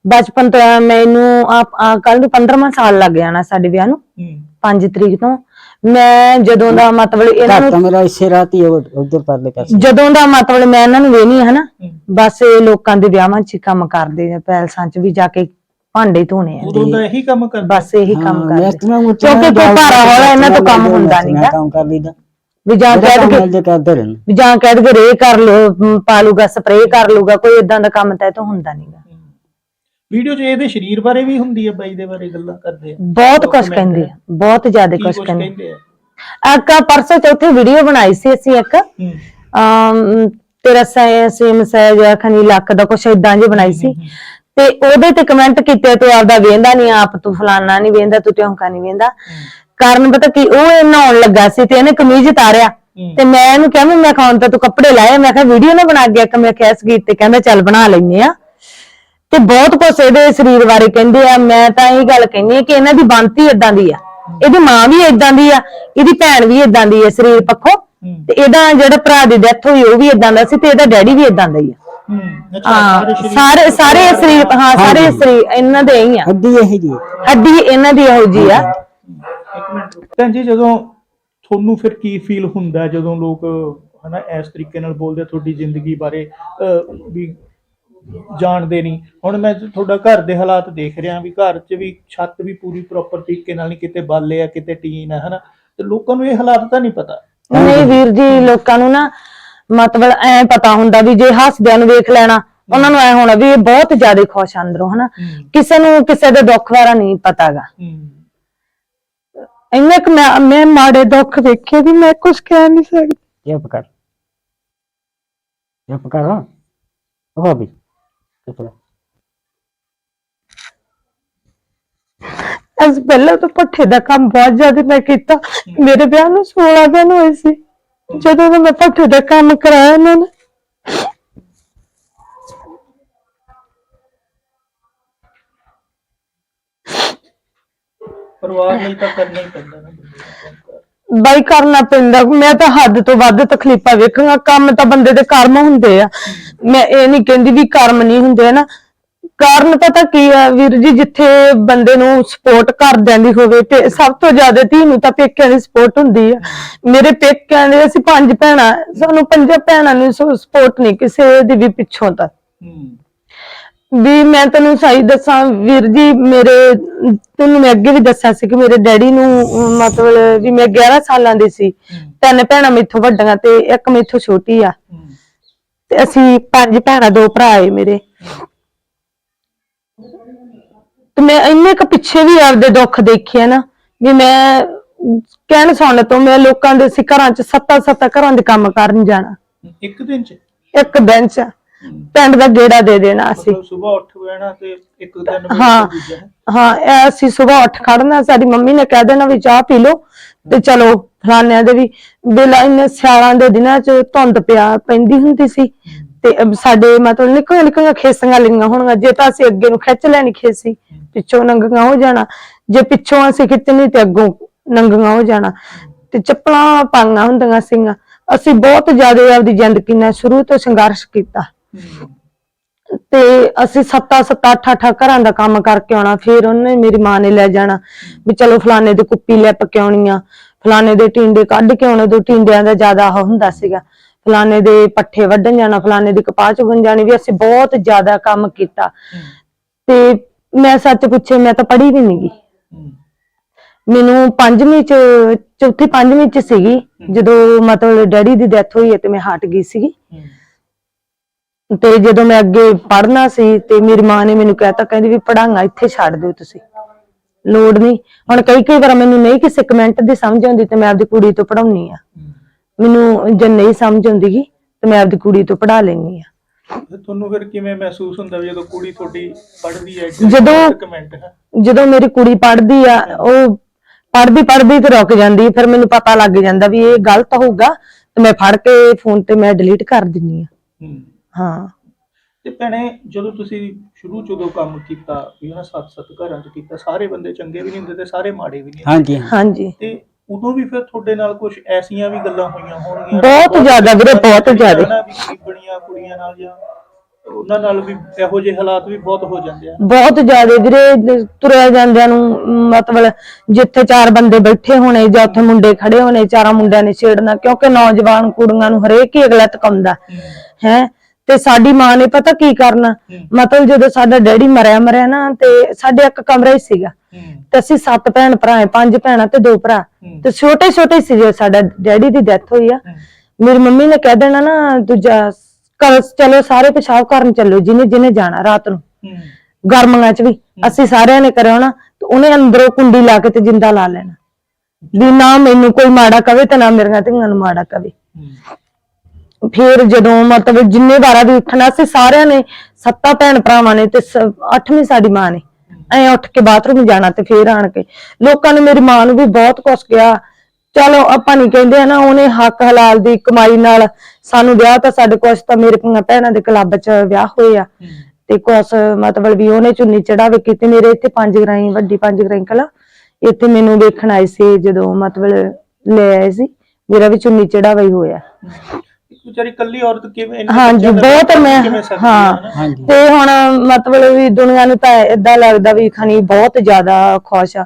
ਬਚਪਨ ਤੋਂ ਮੈਨੂੰ ਆਪ ਕੱਲ ਨੂੰ 15ਵਾਂ ਸਾਲ ਲੱਗ ਜਾਣਾ ਸਾਡੇ ਵਿਆਹ ਨੂੰ। ਹੂੰ। 5 ਤਰੀਕ ਤੋਂ। ਮੈਂ ਜਦੋਂ ਦਾ ਮਤਲਬ ਇਹਨਾਂ ਨੂੰ ਤਾਂ ਮੇਰਾ ਇਸੇ ਰਾਤ ਹੀ ਉਧਰ ਪਰਲੇ ਪਾਸੇ। ਜਦੋਂ ਦਾ ਮਤਲਬ ਮੈਂ ਇਹਨਾਂ ਨੂੰ ਹਨਾ ਹੂੰ। ਬਸ ਇਹ ਲੋਕਾਂ ਦੇ ਵਿਆਹਾਂ 'ਚ ਕੰਮ ਕਰਦੇ ਆ ਪੈਲਸਾਂ 'ਚ ਵੀ ਜਾ ਕੇ ਭਾਂਡੇ ਧੋਣੇ ਆ। ਉਦੋਂ ਦਾ ਇਹੀ ਕੰਮ ਕਰਦੇ। ਬਸ ਇਹੀ ਕੰਮ ਕਰਦੇ। ਨੂੰ ਕਿਉਂਕਿ ਕੋਈ ਭਾਰਾ ਹੌਲਾ ਇਹਨਾਂ ਤੋਂ ਕੰਮ ਹੁੰਦਾ ਨਹੀਂਗਾ ਕੰਮ ਕਰ ਲਈਦਾ। ਵੀ ਜਾਂ ਜਿਹੜਾ ਕਹਿ ਕੰਮ ਕੇ ਮਿਲ ਜੇ ਕਰਦੇ ਰਹਿਣ। ਵੀ ਜਾਂ ਕਹਿ ਕੇ ਰੇ ਕਰ ਲੋ ਪਾ ਲੂਗਾ ਸਪਰੇਅ ਕਰ ਲੂਗਾ ਕੋਈ ਇਦਾਂ ਦਾ ਕੰਮ ਤਾਂ ਇਹ ਤੋਂ ਹੁੰਦਾ ਨਹੀਂਗਾ ਵੀਡੀਓ 'ਚ ਇਹਦੇ ਸਰੀਰ ਬਾਰੇ ਵੀ ਹੁੰਦੀ ਹੈ ਬਾਈ ਦੇ ਬਾਰੇ ਗੱਲਾਂ ਕਰਦੇ ਆ? ਬਹੁਤ ਕੁਝ ਕਹਿੰਦੇ ਆ ਬਹੁਤ ਜ਼ਿਆਦਾ ਕੀ ਕੁਝ ਕੁਝ ਕਹਿੰਦੇ ਕਹਿੰਦੇ ਆ? ਇੱਕ ਪਰਸੋਂ ਚੌਥੇ ਵੀਡੀਓ ਬਣਾਈ ਸੀ ਅਸੀਂ ਇੱਕ। ਹੂੰ। ਅਮ ਤੇਰਾ ਸੈ ਸੇਮ ਸਹਿਜ ਖਨੀ ਲੱਕ ਦਾ ਕੁਛ ਇਦਾਂ ਜੀ ਬਣਾਈ ਸੀ। ਤੇ ਉਹਦੇ ਤੇ ਕਮੈਂਟ ਕੀਤੇ ਤੂੰ ਆਪਦਾ ਵੇਂਦਾ ਨਹੀਂ ਆਪ ਤੂੰ ਫਲਾਨਾ ਨਹੀਂ ਵੇਂਦਾ ਤੂੰ ਟਿਉਂਕਾ ਨਹੀਂ ਵੇਂਦਾ। ਕਾਰਨ ਪਤਾ ਕੀ ਉਹ ਇਹ ਨਹਾਉਣ ਲੱਗਾ ਸੀ ਤੇ ਇਹਨੇ ਕਮੀਜ਼ ਉਤਾਰਿਆ। ਤੇ ਮੈਂ ਇਹਨੂੰ ਕਿਹਾ ਵੀ ਮੈਂ ਖਾਣ ਤਾਂ ਤੂੰ ਕੱਪੜੇ ਲਾਏ ਮੈਂ ਕਿਹਾ ਵੀਡੀਓ ਨਾ ਬਣਾ ਗਿਆ ਕਿ ਮੈਂ ਕਿਹਾ ਇਸ ਗੀਤ ਤੇ ਕਹਿੰਦਾ ਚੱਲ ਬਣਾ ਲੈਨੇ ਆ ਤੇ ਬਹੁਤ ਕੁਛ ਇਹਦੇ ਸਰੀਰ ਬਾਰੇ ਕਹਿੰਦੇ ਆ। ਮੈਂ ਤਾਂ ਇਹ ਗੱਲ ਕਹਿੰਦੀ ਆ ਕਿ ਇਹਨਾਂ ਦੀ ਬੰਤੀ ਇਦਾਂ ਦੀ ਆ। ਇਹਦੀ ਮਾਂ ਵੀ ਇਦਾਂ ਦੀ ਆ ਇਹਦੀ ਭੈਣ ਵੀ ਇਦਾਂ ਦੀ ਆ ਸਰੀਰ ਪੱਖੋਂ। ਤੇ ਇਹਦਾ ਜਿਹੜਾ ਭਰਾ ਦੀ ਡੈਥ ਹੋਈ ਉਹ ਵੀ ਇਦਾਂ ਦਾ ਸੀ ਤੇ ਇਹਦਾ ਡੈਡੀ ਵੀ ਇਦਾਂ ਦਾ ਹੀ ਆ। ਹੂੰ ਸਾਰੇ ਸਾਰੇ ਸਰੀਰ ਹਾਂ ਸਾਰੇ ਸਰੀਰ ਇਹਨਾਂ ਦੇ ਹੀ ਆ। ਅੱਧੀ ਇਹ ਜੀ ਅੱਡੀ ਇਹਨਾਂ ਦੀ ਇਹੋ ਜੀ ਆ। ਇੱਕ ਮਿੰਟ ਰੁਕੋ। ਭੈਣ ਜੀ ਜਦੋਂ ਤੁਹਾਨੂੰ ਫਿਰ ਕੀ ਫੀਲ ਹੁੰਦਾ ਜਦੋਂ ਲੋਕ ਹਨਾ ਇਸ ਤਰੀਕੇ ਨਾਲ ਬੋਲਦੇ ਆ ਤੁਹਾਡੀ ਜ਼ਿੰਦਗੀ ਬਾਰੇ ਵੀ ਜਾਣਦੇ ਨਹੀਂ? ਹੁਣ ਮੈਂ ਤੁਹਾਡਾ ਘਰ ਦੇ ਹਾਲਾਤ ਦੇਖ ਰਿਹਾ ਵੀ ਘਰ 'ਚ ਵੀ ਛੱਤ ਵੀ ਪੂਰੀ ਪ੍ਰੋਪਰ ਤਰੀਕੇ ਨਾਲ ਨਹੀਂ ਕਿਤੇ ਬਾਲੇ ਆ ਕਿਤੇ ਟੀਨ ਹੈ ਹਨਾ? ਤੇ ਲੋਕਾਂ ਨੂੰ ਇਹ ਹਾਲਾਤ ਤਾਂ ਨਹੀਂ ਪਤਾ? ਨਹੀਂ ਵੀਰ ਜੀ ਲੋਕਾਂ ਨੂੰ ਨਾ ਮਤਲਬ ਐ ਪਤਾ ਹੁੰਦਾ ਵੀ ਜੇ ਹੱਸਦਿਆਂ ਨੂੰ ਵੇਖ ਲੈਣਾ ਉਹਨਾਂ ਨੂੰ ਐ ਹੋਣਾ ਵੀ ਇਹ ਬਹੁਤ ਜ਼ਿਆਦਾ ਖੁਸ਼ ਆ ਅੰਦਰੋਂ ਹਨਾ? ਕਿਸੇ ਨੂੰ ਕਿਸੇ ਦੇ ਦੁੱਖ ਬਾਰੇ ਨਹੀਂ ਪਤਾਗਾ। ਇੰਨੇ ਕੁ ਮੈਂ ਮੈਂ ਮਾੜੇ ਦੁੱਖ ਵੇਖੇ ਵੀ ਮੈਂ ਕੁਝ ਕਹਿ ਨਹੀਂ ਸਕਦੀ। ਚੁੱਪ ਕਰ। ਚੁੱਪ ਕਰ ਹਾਂ। ਉਹ ਚੁੱਪ ਕਰ ਅਸ ਪਹਿਲਾਂ ਤਾਂ ਪੱਠੇ ਦਾ ਕੰਮ ਬਹੁਤ ਜ਼ਿਆਦਾ ਮੈਂ ਕੀਤਾ। ਮੇਰੇ ਵਿਆਹ ਨੂੰ 16 ਦਿਨ ਹੋਏ ਸੀ। ਜਦੋਂ ਦਾ ਮੈਂ ਪੱਠੇ ਦਾ ਕੰਮ ਕਰਾਇਆ ਇਹਨਾਂ ਨੇ ਪਰਿਵਾਰ ਲਈ ਤਾਂ ਕਰਨਾ ਹੀ ਪੈਂਦਾ ਨਾ ਬੰਦੇ ਨੂੰ ਕੰਮ ਕਾਰ। ਬਾਈ ਕਰਨਾ ਪੈਂਦਾ। ਮੈਂ ਤਾਂ ਹੱਦ ਤੋਂ ਵੱਧ ਤਕਲੀਫਾਂ ਵੇਖਾਂਗਾ। ਕੰਮ ਤਾਂ ਬੰਦੇ ਦੇ ਕਰਮ ਹੁੰਦੇ ਆ। ਮੈਂ ਇਹ ਨਹੀਂ ਕਹਿੰਦੀ ਵੀ ਕਰਮ ਨਹੀਂ ਹੁੰਦੇ ਨਾ? ਕਾਰਨ ਪਤਾ ਕੀ ਆ ਵੀਰ ਜੀ ਜਿੱਥੇ ਬੰਦੇ ਨੂੰ ਸਪੋਰਟ ਕਰਦਿਆਂ ਦੀ ਹੋਵੇ ਤੇ ਸਭ ਤੋਂ ਜ਼ਿਆਦਾ ਧੀ ਨੂੰ ਤਾਂ ਪੇਕਿਆਂ ਦੀ ਸਪੋਰਟ ਹੁੰਦੀ ਆ। ਮੇਰੇ ਪੇਕਿਆਂ ਦੇ ਅਸੀਂ ਪੰਜ ਭੈਣਾਂ ਸਾਨੂੰ ਪੰਜਾਂ ਭੈਣਾਂ ਨੂੰ ਸਪੋਰਟ ਨਹੀਂ ਕਿਸੇ ਦੀ ਵੀ ਪਿੱਛੋਂ ਤਾਂ। ਹੂੰ। ਵੀ ਮੈਂ ਤੈਨੂੰ ਸਹੀ ਦੱਸਾਂ ਵੀਰ ਜੀ ਮੇਰੇ ਤੈਨੂੰ ਮੈਂ ਅੱਗੇ ਵੀ ਦੱਸਿਆ ਸੀ ਕਿ ਮੇਰੇ ਡੈਡੀ ਨੂੰ ਮਤਲਬ ਵੀ ਮੈਂ 11 ਸਾਲਾਂ ਦੀ ਸੀ। ਤਿੰਨ ਭੈਣਾਂ ਮੇਥੋਂ ਵੱਡੀਆਂ ਤੇ ਇੱਕ ਮੇਥੋਂ ਛੋਟੀ ਆ। ਤੇ ਅਸੀਂ ਪੰਜ ਭੈਣਾਂ ਦੋ ਭਰਾ ਏ ਮੇਰੇ। ਤੇ ਮੈਂ ਇੰਨੇ ਕ ਪਿੱਛੇ ਵੀ ਆਪਦੇ ਦੁੱਖ ਦੇਖੇ ਨਾ ਵੀ ਮੈਂ ਕਹਿਣ ਸੁਣ ਤੋਂ ਮੈਂ ਲੋਕਾਂ ਦੇ ਸੀ ਘਰਾਂ ਚ ਸੱਤਾ ਸੱਤਾ ਘਰਾਂ ਦੇ ਕੰਮ ਕਰਨ ਜਾਣਾ। ਇੱਕ ਦਿਨ 'ਚ? ਇੱਕ ਦਿਨ ਚ। ਪਿੰਡ ਦਾ ਗੇੜਾ ਦੇ ਦੇਣਾ ਅਸੀਂ। ਮਤਲਬ ਸਵੇਰ ਉੱਠ ਬਹਿਣਾ ਤੇ ਇੱਕ ਦਿਨ ਹਾਂ ਹੈ। ਇਹ ਅਸੀਂ ਸਵੇਰ ਉੱਠ ਖੜਨਾ ਸਾਡੀ ਮੰਮੀ ਨੇ ਕਹਿ ਦੇਣਾ ਵੀ ਚਾਹ ਪੀ ਲਓ ਤੇ ਚਲੋ ਫਲਾਨਿਆਂ ਦੇ ਵੀ ਬਿਲਾ ਇੰਨੇ ਸਿਆਲਾਂ ਦੇ ਦਿਨਾਂ ਚ ਧੁੰਦ ਪਿਆ ਪੈਂਦੀ ਹੁੰਦੀ ਸੀ। ਤੇ ਸਾਡੇ ਮਤਲਬ ਨਿੱਕੀਆਂ ਨਿੱਕੀਆਂ ਖੇਸੀਆਂ ਲਈਆਂ ਹੋਣਗੀਆਂ ਜੇ ਤਾਂ ਅਸੀਂ ਅੱਗੇ ਨੂੰ ਖਿੱਚ ਲੈਣੀ ਖੇਸੀ ਪਿੱਛੋਂ ਨੰਗੀਆਂ ਹੋ ਜਾਣਾ। ਜੇ ਪਿੱਛੋਂ ਅਸੀਂ ਖਿੱਚਣੀ ਤੇ ਅੱਗੋਂ ਨੰਗੀਆਂ ਹੋ ਜਾਣਾ। ਤੇ ਚੱਪਲਾਂ ਪਾਈਆਂ ਹੁੰਦੀਆਂ ਸੀਗੀਆਂ। ਅਸੀਂ ਬਹੁਤ ਜ਼ਿਆਦਾ ਆਪਦੀ ਜ਼ਿੰਦਗੀ ਨਾਲ ਸ਼ੁਰੂ ਤੋਂ ਸੰਘਰਸ਼ ਕੀਤਾ। ਤੇ ਅਸੀਂ ਸੱਤਾ ਸੱਤਾ ਅੱਠ ਅੱਠ ਘਰਾਂ ਦਾ ਕੰਮ ਕਰਕੇ ਆਉਣਾ ਫਿਰ ਉਹਨੇ ਮੇਰੀ ਮਾਂ ਨੇ ਲੈ ਜਾਣਾ ਵੀ ਚਲੋ ਫਲਾਣੇ ਦੀ ਕੁੱਪੀ ਲਿਪ ਕੇ ਆਉਣੀ ਆ। ਫਲਾਣੇ ਦੇ ਟਿੰਡੇ ਕੱਢ ਕੇ ਆਉਣੇ ਦੋ ਟਿੰਡਿਆਂ ਦਾ ਜ਼ਿਆਦਾ ਉਹ ਹੁੰਦਾ ਸੀਗਾ। ਫਲਾਣੇ ਦੇ ਪੱਠੇ ਵੱਢਣ ਜਾਣਾ ਫਲਾਣੇ ਦੀ ਕਪਾਹ ਚੁਗਣ ਜਾਣੀ ਵੀ ਅਸੀਂ ਬਹੁਤ ਜ਼ਿਆਦਾ ਕੰਮ ਕੀਤਾ। ਤੇ ਮੈਂ ਸੱਚ ਪੁੱਛੇ ਮੈਂ ਤਾਂ ਪੜ੍ਹੀ ਵੀ ਨਹੀਂ ਗੀ ਮੈਨੂੰ ਪੰਜਵੀਂ ਚ ਚੌਥੀ ਪੰਜਵੀਂ ਚ ਸੀਗੀ। ਜਦੋਂ ਮਤਲਬ ਡੈਡੀ ਦੀ ਡੈਥ ਹੋਈ ਤੇ ਮੈਂ ਹਟ ਗਈ ਸੀਗੀ। ਤੇ ਜਦੋਂ ਮੈਂ ਅੱਗੇ ਪੜ੍ਹਨਾ ਸੀ ਤੇ ਮੇਰੀ ਮਾਂ ਨੇ ਮੈਨੂੰ ਕਹਿਤਾ ਕਹਿੰਦੀ ਵੀ ਪੜਾਂਗਾ ਇੱਥੇ ਛੱਡ ਦਿਓ ਤੁਸੀਂ। ਲੋੜ ਨਹੀਂ ਹੁਣ ਕਈ ਕਈ ਵਾਰ ਮੈਨੂੰ ਨਹੀਂ ਕਿਸੇ ਕਮੈਂਟ ਦੀ ਸਮਝ ਆਉਂਦੀ ਤੇ ਮੈਂ ਆਪਦੀ ਕੁੜੀ ਤੋਂ ਪੜਾਉਣੀ ਆ। ਮੈਨੂੰ ਜੇ ਨਹੀਂ ਸਮਝ ਆਉਂਦੀ ਗੀ ਤੇ ਮੈਂ ਆਪਦੀ ਕੁੜੀ ਤੋਂ ਪੜਾ ਲੈਣੀ ਆ। ਤੁਹਾਨੂੰ ਫਿਰ ਕਿਵੇਂ ਮਹਿਸੂਸ ਹੁੰਦਾ ਵੀ ਜਦੋਂ ਕੁੜੀ ਤੁਹਾਡੀ ਪੜ੍ਹਦੀ ਹੈ ਜਦੋਂ- ਕਮੈਂਟ ਜਦੋਂ ਮੇਰੀ ਕੁੜੀ ਪੜ੍ਹਦੀ ਆ ਉਹ ਪੜ੍ਹਦੀ ਪੜ੍ਹਦੀ ਤੇ ਰੁਕ ਜਾਂਦੀ ਫਿਰ ਮੈਨੂੰ ਪਤਾ ਲੱਗ ਜਾਂਦਾ ਵੀ ਇਹ ਗਲਤ ਹੋਊਗਾ ਤੇ ਮੈਂ ਫੜ ਕੇ ਫੋਨ ਤੇ ਮੈਂ ਡਿਲੀਟ ਕਰ ਦਿੰਨੀ ਆ। ਹੂੰ। ਤੇ ਭੈਣੇ ਜਦੋਂ ਤੁਸੀਂ ਸ਼ੁਰੂ ਚ ਉਦੋਂ ਕੰਮ ਕੀਤਾ ਵੀ ਨਾ ਸੱਤ ਸੱਤ ਘਰਾਂ ਚ ਕੀਤਾ ਸਾਰੇ ਬੰਦੇ ਚੰਗੇ ਵੀ ਨਹੀਂ ਹੁੰਦੇ ਤੇ ਸਾਰੇ ਮਾੜੇ ਵੀ ਨਹੀਂ ਹੁੰਦੇ। ਹਾਂਜੀ ਹਾਂਜੀ। ਤੇ ਉਦੋਂ ਵੀ ਫਿਰ ਤੁਹਾਡੇ ਨਾਲ ਕੁਝ ਐਸੀਆਂ ਵੀ ਗੱਲਾਂ ਹੋਈਆਂ ਹੋਣਗੀਆਂ? ਬਹੁਤ ਜ਼ਿਆਦਾ ਵੀਰੇ, ਬਹੁਤ ਜ਼ਿਆਦਾ। ਨਾ ਵੀ ਗਰੀਬਣੀਆਂ ਕੁੜੀਆਂ ਨਾਲ ਜਾਂ ਉਹਨਾਂ ਨਾਲ ਵੀ ਇਹੋ ਜਿਹੇ ਹਾਲਾਤ ਵੀ ਬਹੁਤ ਹੋ ਜਾਂਦੇ ਆ। ਬਹੁਤ ਜ਼ਿਆਦਾ ਵੀਰੇ ਤੁਰਿਆ ਜਾਂਦਿਆਂ ਨੂੰ ਮ, ਮਤਲਬ ਜਿੱਥੇ ਚਾਰ ਬੰਦੇ ਬੈਠੇ ਹੋਣੇ ਜਾਂ ਉੱਥੇ ਮੁੰਡੇ ਖੜੇ ਹੋਣੇ ਚਾਰਾਂ ਮੁੰਡਿਆਂ ਨੇ ਛੇੜਨਾ ਕਿਉਂਕਿ ਨੌਜਵਾਨ ਕੁੜੀਆਂ ਨੂੰ ਹਰੇਕ ਹੀ ਅਗਲਾ ਤਕਾਉਂਦਾ ਹੈ? ਤੇ ਸਾਡੀ ਮਾਂ ਨੇ ਪਤਾ ਕੀ ਕਰਨਾ? ਮਤਲਬ ਜਦੋਂ ਸਾਡਾ ਡੈਡੀ ਮਰਿਆ ਮਰਿਆ ਨਾ ਤੇ ਸਾਡੇ ਇੱਕ ਕਮਰਾ ਹੀ ਸੀਗਾ। ਤੇ ਅਸੀਂ ਸੱਤ ਭੈਣ ਭਰਾ ਹੈ ਪੰਜ ਭੈਣਾਂ ਤੇ ਦੋ ਭਰਾ। ਤੇ ਛੋਟੇ ਛੋਟੇ ਸੀ ਜਦੋਂ ਸਾਡਾ ਡੈਡੀ ਦੀ ਡੈਥ ਹੋਈ ਆ। ਮੇਰੀ ਮੰਮੀ ਨੇ ਕਹਿ ਦੇਣਾ ਨਾ ਦੂਜਾ ਕਰ ਚਲੋ ਸਾਰੇ ਪਿਸ਼ਾਬ ਕਰਨ ਚੱਲੋ ਜਿਹਨੇ ਜਿਹਨੇ ਜਾਣਾ ਰਾਤ ਨੂੰ। ਗਰਮੀਆਂ ਚ ਵੀ। ਅਸੀਂ ਸਾਰਿਆਂ ਨੇ ਕਰਿਆ ਹੋਣਾ ਤੇ ਉਹਨੇ ਅੰਦਰੋਂ ਕੁੰਡੀ ਲਾ ਕੇ ਤੇ ਜਿੰਦਾ ਲਾ ਲੈਣਾ। ਵੀ ਨਾ ਮੈਨੂੰ ਕੋਈ ਮਾੜਾ ਕਵੇ ਤੇ ਨਾ ਮੇਰੀਆਂ ਧੀਆਂ ਨੂੰ ਮਾੜਾ ਕਵੇ। ਫਿਰ ਜਦੋਂ ਮਤਲਬ ਜਿੰਨੇ ਵਾਰਾ ਵੀ ਉੱਠਣਾ ਸੀ ਸਾਰਿਆਂ ਨੇ ਸੱਤਾ ਭੈਣ ਭਰਾਵਾਂ ਨੇ ਤੇ ਸ- ਅੱਠਵੀਂ ਸਾਡੀ ਮਾਂ ਨੇ। ਐ ਉੱਠ ਕੇ ਬਾਥਰੂਮ ਜਾਣਾ ਤੇ ਫੇਰ ਆਣ ਕੇ। ਲੋਕਾਂ ਨੇ ਮੇਰੀ ਮਾਂ ਨੂੰ ਵੀ ਬਹੁਤ ਕੁਛ ਕਿਹਾ। ਚਲੋ ਆਪਾਂ ਨਹੀਂ ਕਹਿੰਦੇ ਨਾ ਉਹਨੇ ਹੱਕ ਹਲਾਲ ਦੀ ਕਮਾਈ ਨਾਲ ਸਾਨੂੰ ਵਿਆਹ ਤਾਂ ਸਾਡੇ ਕੁਛ ਤਾਂ ਮੇਰੇ ਭਈਆਂ ਭੈਣਾਂ ਦੇ ਕਲੱਬ 'ਚ ਵਿਆਹ ਹੋਏ ਆ। ਤੇ ਕੁਛ ਮਤਲਬ ਵੀ ਉਹਨੇ ਚੁੰਨੀ ਚੜਾਵੇ ਕੀਤੀ। ਮੇਰੇ ਇੱਥੇ ਪੰਜ ਗਰਾਈ ਵੱਡੀ ਪੰਜ ਗਰਾਈ ਕਲਾ। ਇੱਥੇ ਮੈਨੂੰ ਵੇਖਣ ਆਏ ਸੀ ਜਦੋਂ ਮਤਲਬ ਲੈ ਆਏ ਸੀ। ਮੇਰਾ ਵੀ ਚੁੰਨੀ ਚੜਾਵਾ ਹੀ ਹੋਇਆ। ਵਿਚਾਰੀ ਕੱਲੀ ਔਰਤ ਕਿਵੇਂ ਇੰਨੇ ਹਾਂਜੀ ਬੱਚਿਆਂ ਦਾ ਬਹੁਤ ਮੈਂ ਕਿਵੇਂ ਸਕਦੀ ਹਾਂ। ਹੈ ਨਾ? ਹਾਂਜੀ। ਤੇ ਹੁਣ ਮਤਲਬ ਵੀ ਦੁਨੀਆ ਨੂੰ ਤਾਂ ਇਦਾਂ ਲੱਗਦਾ ਵੀ ਖਣੀ ਬਹੁਤ ਜ਼ਿਆਦਾ ਖੁਸ਼ ਆ।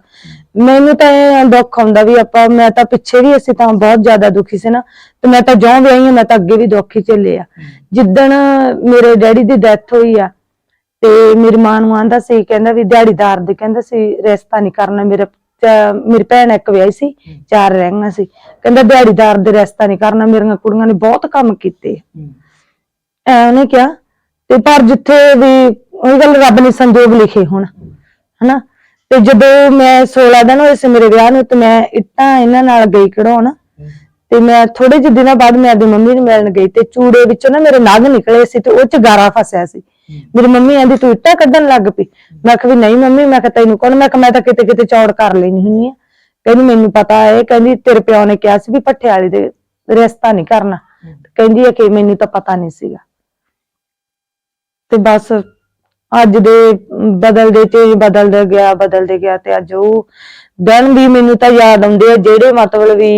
ਮੈਨੂੰ ਤਾਂ ਇਹ ਦੁੱਖ ਹੁੰਦਾ ਵੀ ਆਪਾਂ ਮੈਂ ਤਾਂ ਪਿੱਛੇ ਵੀ ਅਸੀਂ ਤਾਂ ਬਹੁਤ ਜ਼ਿਆਦਾ ਦੁਖੀ ਸੀ ਨਾ। ਤੇ ਮੈਂ ਤਾਂ ਜਿਉਂ ਵਿਆਹੀ ਹਾਂ ਮੈਂ ਤਾਂ ਅੱਗੇ ਵੀ ਦੁੱਖ ਹੀ ਝੱਲੇ ਆ। ਜਿੱਦਣ ਮੇਰੇ ਡੈਡੀ ਦੀ ਡੈਥ ਹੋਈ ਆ ਤੇ ਮੇਰੀ ਮਾਂ ਨੂੰ ਆਂਦਾ ਸੀ ਕਹਿੰਦਾ ਵੀ ਦਿਹਾੜੀਦਾਰ ਦੇ ਕਹਿੰਦਾ ਸੀ ਰਿਸ਼ਤਾ ਨਹੀਂ ਕਰਨਾ ਮੇਰੇ ਚ- ਮੇਰੀ ਭੈਣ ਇੱਕ ਵਿਆਹੀ ਸੀ ਚਾਰ ਰਹਿਣਾ ਸੀ। ਕਹਿੰਦਾ ਦਿਹਾੜੀਦਾਰ ਦੇ ਰਿਸ਼ਤਾ ਨਹੀਂ ਕਰਨਾ ਮੇਰੀਆਂ ਕੁੜੀਆਂ ਨੇ ਬਹੁਤ ਕੰਮ ਕੀਤੇ। ਹੂੰ। ਐ ਉਹਨੇ ਕਿਹਾ ਤੇ ਪਰ ਜਿੱਥੇ ਵੀ ਉਹੀ ਗੱਲ ਰੱਬ ਨੇ ਸੰਜੋਗ ਲਿਖੇ ਹੁਣ ਹਨਾ? ਤੇ ਜਦੋਂ ਮੈਂ 16 ਦਿਨ ਹੋਏ ਸੀ ਮੇਰੇ ਵਿਆਹ ਨੂੰ ਤੇ ਮੈਂ ਇੱਟਾਂ ਇਹਨਾਂ ਨਾਲ ਗਈ ਕਢਾਉਣ। ਤੇ ਮੈਂ ਥੋੜੇ ਜਿਹੇ ਦਿਨਾਂ ਬਾਅਦ ਮੈਂ ਆਪਣੀ ਮੰਮੀ ਨੂੰ ਮਿਲਣ ਗਈ ਤੇ ਚੂੜੇ ਵਿੱਚੋਂ ਨਾ ਮੇਰੇ ਨਗ ਨਿਕਲੇ ਸੀ ਤੇ ਉਹ ਚ ਗਾਰਾ ਫਸਿਆ ਸੀ। ਮੇਰੀ ਮੰਮੀ ਆਂਦੀ ਤੂੰ ਇੱਟਾਂ ਕੱਢਣ ਲੱਗ ਪਈ। ਮੈਂ ਕਿਹਾ ਵੀ ਨਹੀਂ ਮੰਮੀ ਮੈਂ ਕਿਹਾ ਤੈਨੂੰ ਕੌਣ ਮੈਂ ਕਿਹਾ ਮੈਂ ਤਾਂ ਕਿਤੇ ਕਿਤੇ ਚੌੜ ਕਰ ਲੈਣੀ ਹੁੰਨੀ ਆ। ਕਹਿੰਦੀ ਮੈਨੂੰ ਪਤਾ ਹੈ। ਕਹਿੰਦੀ ਤੇਰੇ ਪਿਓ ਨੇ ਕਿਹਾ ਸੀ ਵੀ ਭੱਠੇ ਵਾਲੀ ਦੇ ਰਿਸ਼ਤਾ ਨਹੀਂ ਕਰਨਾ। ਕਹਿੰਦੀ ਹੈ ਕਿ ਮੈਨੂੰ ਤਾਂ ਪਤਾ ਨਹੀਂ ਸੀਗਾ। ਤੇ ਬਸ ਅੱਜ ਦੇ ਬਦਲਦੇ ਚੇਂਜ ਬਦਲਦਾ ਗਿਆ ਬਦਲਦੇ ਗਿਆ ਤੇ ਅੱਜ ਉਹ ਦਿਨ ਵੀ ਮੈਨੂੰ ਤਾਂ ਯਾਦ ਆਉਂਦੇ ਆ ਜਿਹੜੇ ਮਤਲਬ ਵੀ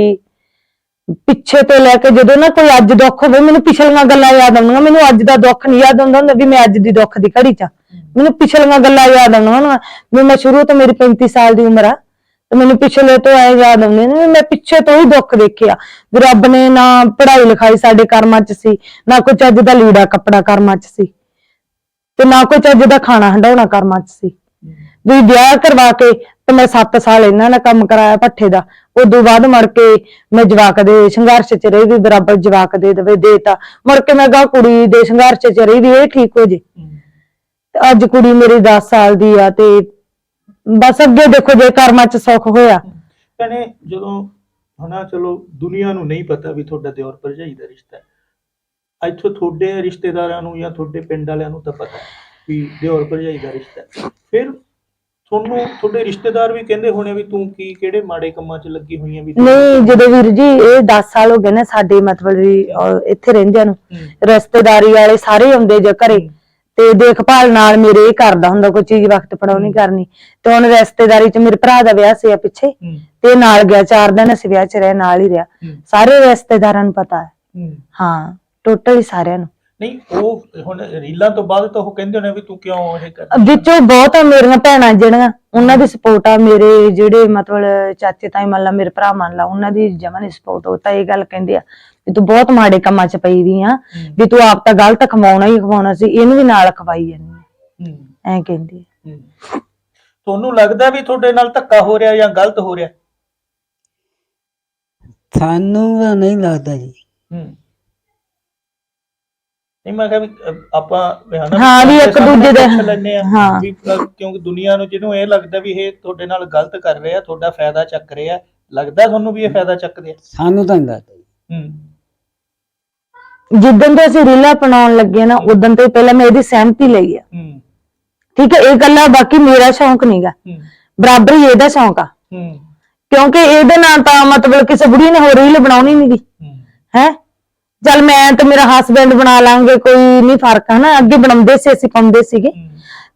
ਪਿੱਛੇ ਤੋਂ ਲੈ ਕੇ ਜਦੋਂ ਨਾ ਕੋਈ ਅੱਜ ਦੁੱਖ ਹੋਵੇ, ਮੈਨੂੰ ਪਿਛਲੀਆਂ ਗੱਲਾਂ ਯਾਦ ਆਉਂਦੀਆਂ ਮੈਨੂੰ ਅੱਜ ਦਾ ਦੁੱਖ ਨਹੀਂ ਯਾਦ ਆਉਂਦਾ ਹੁੰਦਾ ਵੀ ਮੈਂ ਅੱਜ ਦੀ ਦੁੱਖ ਦੀ ਘੜੀ ਚ ਆ। ਮੈਨੂੰ ਪਿਛਲੀਆਂ ਗੱਲਾਂ ਯਾਦ ਆਉਂਦੀਆਂ ਨਾ ਵੀ ਮੈਂ ਸ਼ੁਰੂ ਤੋਂ ਮੇਰੀ 35 ਸਾਲ ਦੀ ਉਮਰ ਆ, ਤੇ ਮੈਨੂੰ ਪਿਛਲੇ ਤੋਂ ਐ ਯਾਦ ਆਉਂਦੇ ਨੇ ਵੀ ਮੈਂ ਪਿੱਛੇ ਤੋਂ ਹੀ ਦੁੱਖ ਦੇਖਿਆ। ਵੀ ਰੱਬ ਨੇ ਨਾ ਪੜ੍ਹਾਈ ਲਿਖਾਈ ਸਾਡੇ ਕਰਮਾਂ 'ਚ ਸੀ, ਨਾ ਕੋਈ ਚੱਜ ਦਾ ਲੀੜਾ ਕੱਪੜਾ ਕਰਮਾਂ 'ਚ ਸੀ, ਤੇ ਨਾ ਕੋਈ ਚੱਜ ਦਾ ਖਾਣਾ ਹੰਡਾਉਣਾ ਕਰਮਾਂ 'ਚ ਸੀ। ਵੀ ਵਿਆਹ ਕਰਵਾ ਕੇ ਤੇ ਮੈਂ 7 ਸਾਲ ਇਹਨਾਂ ਨਾਲ ਕੰਮ ਕਰਾਇਆ ਪੱਠੇ ਦਾ। ਉਦੋਂ ਬਾਅਦ ਮੜ ਕੇ ਮੈਂ ਜਵਾਕ ਦੇ ਸੰਘਰਸ਼ 'ਚ ਰਹੀ ਵੀ ਬਰਾਬਰ ਜਵਾਕ ਦੇ ਦੇਵੇ ਦੇਤਾ। ਮੁੜ ਕੇ ਮੈਂ ਗਾ ਕੁੜੀ ਦੇ ਸੰਘਰਸ਼ 'ਚ ਰਹੀ ਵੀ ਇਹ ਠੀਕ ਹੋ ਜੇ। ਤੇ ਅੱਜ ਕੁੜੀ ਮੇਰੀ 10 ਸਾਲ ਦੀ ਆ ਤੇ ਬਸ ਅੱਗੇ ਦੇਖੋ ਜੇ ਕਰਮਾਂ 'ਚ ਸੁੱਖ ਹੋਇਆ। ਕਹਿੰਦੇ ਜਦੋਂ ਹਨਾ ਚਲੋ ਦੁਨੀਆ ਨੂੰ ਨਹੀਂ ਪਤਾ ਵੀ ਤੁਹਾਡਾ ਦਿਓਰ ਭਰਜਾਈ ਦਾ ਰਿਸ਼ਤਾ ਹੈ। ਇੱਥੋਂ ਤੁਹਾਡੇ ਰਿਸ਼ਤੇਦਾਰਾਂ ਨੂੰ ਜਾਂ ਤੁਹਾਡੇ ਪਿੰਡ ਵਾਲਿਆਂ ਨੂੰ ਤਾਂ ਪਤਾ ਵੀ ਦਿਓਰ ਭਰਜਾਈ ਦਾ ਰਿਸ਼ਤਾ ਫਿਰ ਤੁਹਾਨੂੰ ਤੁਹਾਡੇ ਰਿਸ਼ਤੇਦਾਰ ਵੀ ਕਹਿੰਦੇ ਹੋਣੇ ਵੀ ਤੂੰ ਕੀ ਕਿਹੜੇ ਮਾੜੇ ਕੰਮਾਂ 'ਚ ਲੱਗੀ ਹੋਈ ਹੈ ਵੀ ਨਹੀਂ ਜਦੋਂ ਵੀਰ ਜੀ ਇਹ 10 ਸਾਲ ਹੋ ਗਏ ਨੇ ਸਾਡੇ ਮਤਲਬ ਵੀ ਅਹ, ਇੱਥੇ ਰਹਿੰਦਿਆਂ ਨੂੰ। ਹੂੰ, ਰਿਸ਼ਤੇਦਾਰੀ ਵਾਲੇ ਸਾਰੇ ਆਉਂਦੇ ਜੇ ਘਰੇ ਤੇ ਦੇਖਭਾਲ ਨਾਲ ਮੇਰੇ ਇਹ ਕਰਦਾ ਹੁੰਦਾ ਕੋਈ ਚੀਜ਼ ਵਕਤ ਪੜਾਉ ਨਹੀਂ ਕਰਨੀ। ਤੇ ਹੁਣ ਰਿਸ਼ਤੇਦਾਰੀ ਚ ਮੇਰੇ ਭਰਾ ਦਾ ਵਿਆਹ ਸੀ ਆ ਪਿੱਛੇ। ਹੂੰ। ਤੇ ਨਾਲ ਗਿਆ ਚਾਰ ਦਿਨ ਅਸੀਂ ਵਿਆਹ ਚ ਰਹੇ ਨਾਲ ਹੀ ਰਿਹਾ। ਹੂੰ, ਸਾਰੇ ਰਿਸ਼ਤੇਦਾਰਾਂ ਨੂੰ ਪਤਾ ਹੈ। ਹੂੰ। ਹਾਂ ਟੋਟਲ ਸਾਰਿਆਂ ਨੂੰ। ਨਹੀਂ ਉਹ ਹੁਣ ਰੀਲਾਂ ਤੋਂ ਬਾਅਦ ਤਾਂ ਉਹ ਕਹਿੰਦੇ ਹੋਣੇ ਵੀ ਤੂੰ ਕਿਉਂ ਇਹ ਕਰ ਵਿੱਚੋਂ ਬਹੁਤ ਆ ਮੇਰੀਆਂ ਭੈਣਾਂ ਜਿਹੜੀਆਂ ਉਹਨਾਂ ਦੀ ਸਪੋਰਟ ਆ ਮੇਰੇ ਜਿਹੜੇ ਮਤਲਬ ਚਾਚੇ ਤਾਈ ਮੰਨ ਲਾ ਮੇਰੇ ਭਰਾ ਮੰਨ ਲਾ ਉਹਨਾਂ ਦੀ ਜਮਾਂ ਨਹੀਂ ਸਪੋਰਟ ਉਹ ਤਾਂ ਇਹ ਗੱਲ ਕਹਿੰਦੇ ਆ ਵੀ ਤੂੰ ਬਹੁਤ ਮਾੜੇ ਕੰਮਾਂ 'ਚ ਪਈ ਵੀ ਆ ਵੀ ਤੂੰ ਆਪ ਤਾਂ ਗਲਤ ਖਵਾਉਣਾ ਹੀ ਖਵਾਉਣਾ ਸੀ ਇਹਨੂੰ ਵੀ ਨਾਲ ਖਵਾਈ ਜਾਂਦੀ ਹੂੰ। ਐ ਕਹਿੰਦੀ। ਤੁਹਾਨੂੰ ਲੱਗਦਾ ਵੀ ਤੁਹਾਡੇ ਨਾਲ ਧੱਕਾ ਹੋ ਰਿਹਾ ਜਾਂ ਗਲਤ ਹੋ ਰਿਹਾ? ਸਾਨੂੰ ਤਾਂ ਨਹੀਂ ਲੱਗਦਾ ਜੀ। ਹੂੰ। ਨਹੀਂ ਮੈਂ ਕਿਹਾ ਵੀ ਅ, ਆਪਾਂ ਵੀ ਹਨਾ ਹਾਂ, ਵੀ ਇੱਕ ਸਾਹਮਣੇ ਦੂਜੇ ਦੇ- ਪੁੱਛ ਲੈਂਦੇ ਆ ਹਾਂ। ਵੀ ਅ, ਕਿਉਂਕਿ ਦੁਨੀਆ ਨੂੰ ਜਿਹਨੂੰ ਇਹ ਲੱਗਦਾ ਵੀ ਇਹ ਤੁਹਾਡੇ ਨਾਲ ਗਲਤ ਕਰ ਰਿਹਾ ਤੁਹਾਡਾ ਫਾਇਦਾ ਚੱਕ ਰਿਹਾ ਲੱਗਦਾ ਤੁਹਾਨੂੰ ਵੀ ਇਹ ਫਾਇਦਾ ਚੱਕਦੇ ਆ? ਸਾਨੂੰ ਤਾਂ ਨਹੀਂ ਜੀ। ਹੂੰ। ਜਿੱਦਣ ਤੋਂ ਅਸੀਂ ਰੀਲਾਂ ਬਣਾਉਣ ਲੱਗੇ ਨਾ ਉਦੋਂ ਤੋਂ ਹੀ ਪਹਿਲਾਂ ਮੈਂ ਇਹਦੀ ਸਹਿਮਤੀ ਲਈ ਆ। ਹੂੰ। ਠੀਕ ਹੈ ਇਹ ਗੱਲਾਂ ਬਾਕੀ ਮੇਰਾ ਸ਼ੌਂਕ ਨਹੀਂਗਾ ਹੂੰ। ਬਰਾਬਰ ਹੀ ਇਹਦਾ ਸ਼ੌਂਕ ਆ। ਹੂੰ। ਕਿਉਂਕਿ ਇਹਦੇ ਨਾਲ ਤਾਂ ਮਤਲਬ ਕਿਸੇ ਬੁੜੀ ਨੇ ਹੋਰ ਰੀਲ ਬਣਾਉਣੀ ਨਹੀਂਗੀ ਹੂੰ। ਹੈ? ਚਲ ਮੈਂ ਤੇ ਮੇਰਾ ਹਸਬੰਡ ਬਣਾ ਲਾਂਗੇ ਕੋਈ ਨਹੀਂ ਫ਼ਰਕ ਹੈ ਨਾ ਅੱਗੇ ਬਣਾਉਂਦੇ ਸੀ ਅਸੀਂ ਪਾਉਂਦੇ ਸੀਗੇ।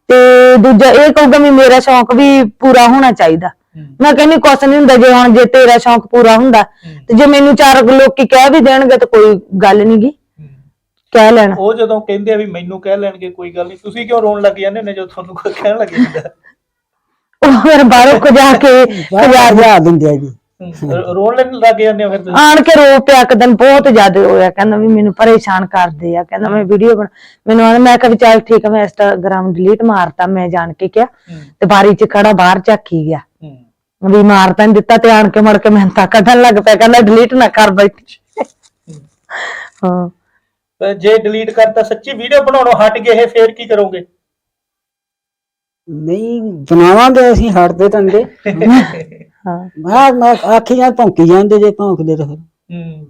ਤੇ ਦੂਜਾ ਇਹ ਕਹੂਗਾ ਵੀ ਮੇਰਾ ਸ਼ੌਂਕ ਵੀ ਪੂਰਾ ਹੋਣਾ ਚਾਹੀਦਾ। ਮੈਂ ਕਹਿੰਦੀ ਕੁਛ ਨਹੀਂ ਹੁੰਦਾ ਜੇ ਹੁਣ ਜੇ ਤੇਰਾ ਸ਼ੌਂਕ ਪੂਰਾ ਹੁੰਦਾ ਤੇ ਜੇ ਮੈਨੂੰ ਚਾਰ ਲੋਕੀ ਕਹਿ ਵੀ ਦੇਣਗੇ ਤਾਂ ਕੋਈ ਗੱਲ ਨਹੀਂਗੀ। ਕਹਿ ਲੈਣ। ਉਹ ਜਦੋਂ ਕਹਿੰਦੇ ਆ ਵੀ ਮੈਨੂੰ ਕਹਿ ਲੈਣਗੇ ਕੋਈ ਗੱਲ ਨਹੀਂ ਤੁਸੀਂ ਕਿਉਂ ਰੋਣ ਲੱਗ ਜਾਂਦੇ ਨੇ ਜਦੋਂ ਤੁਹਾਨੂੰ ਕੋਈ ਕਹਿਣ ਲੱਗ ਜਾਂਦਾ? ਉਹ ਫਿਰ ਬਾਹਰੋਂ ਕੋ ਜਾ ਕੇ ਬਾਹਰ ਜਾ ਦਿੰਦੇ ਆ ਜੀ। ਰੋਣ ਲੱਗ ਲੱਗ ਜਾਂਦੇ ਆ ਫਿਰ ਤੁਸੀਂ? ਆਣ ਕੇ ਰੋ ਪਿਆ ਇੱਕ ਦਿਨ ਬਹੁਤ ਜ਼ਿਆਦਾ ਹੋਇਆ ਕਹਿੰਦਾ ਵੀ ਮੈਨੂੰ ਪਰੇਸ਼ਾਨ ਕਰਦੇ ਆ ਕਹਿੰਦਾ ਮੈਂ ਵੀਡੀਓ ਬਣਾ ਮੈਨੂੰ ਆਂਹਦਾ ਮੈਂ ਕਿਹਾ ਵੀ ਚੱਲ ਠੀਕ ਆ ਮੈਂ ਇੰਸਟਾਗ੍ਰਾਮ ਡਿਲੀਟ ਮਾਰਤਾ ਮੈਂ ਜਾਣ ਕੇ ਕਿਹਾ ਹੂੰ, ਤੇ ਬਾਰੀ 'ਚ ਖੜਾ ਬਾਹਰ ਝਾਕੀ ਗਿਆ। ਹੂੰ, ਵੀ ਮਾਰਤਾ ਨੀ ਦਿੱਤਾ ਤੇ ਆਣ ਕੇ ਮੁੜ ਕੇ ਮੈਂ ਤਾਂ ਕੱਢਣ ਲੱਗ ਪਿਆ ਕਹਿੰਦਾ ਡਿਲੀਟ ਨਾ ਕਰ ਬਈ। ਹਾਂ। ਪਰ ਜੇ ਡਿਲੀਟ ਕਰਤਾ ਸੱਚੀ ਵੀਡੀਓ ਬਣਾਉਣੋਂ ਹਟ ਗਏ ਇਹ ਫੇਰ ਕੀ ਕਰੋਗੇ? ਨਹੀਂ ਬਣਾਵਾਂਗੇ ਅਸੀਂ ਹਟਦੇ ਤਾਂ ਨਹੀਂ ਹਾਂ। ਮੈਂ ਮੈਂ ਆਖੀ ਜਾਂ ਭੌਂਕੀ ਜਾਂਦੇ ਜੇ ਭੌਂਕਦੇ ਤਾਂ ਫਿਰ। ਹੂੰ।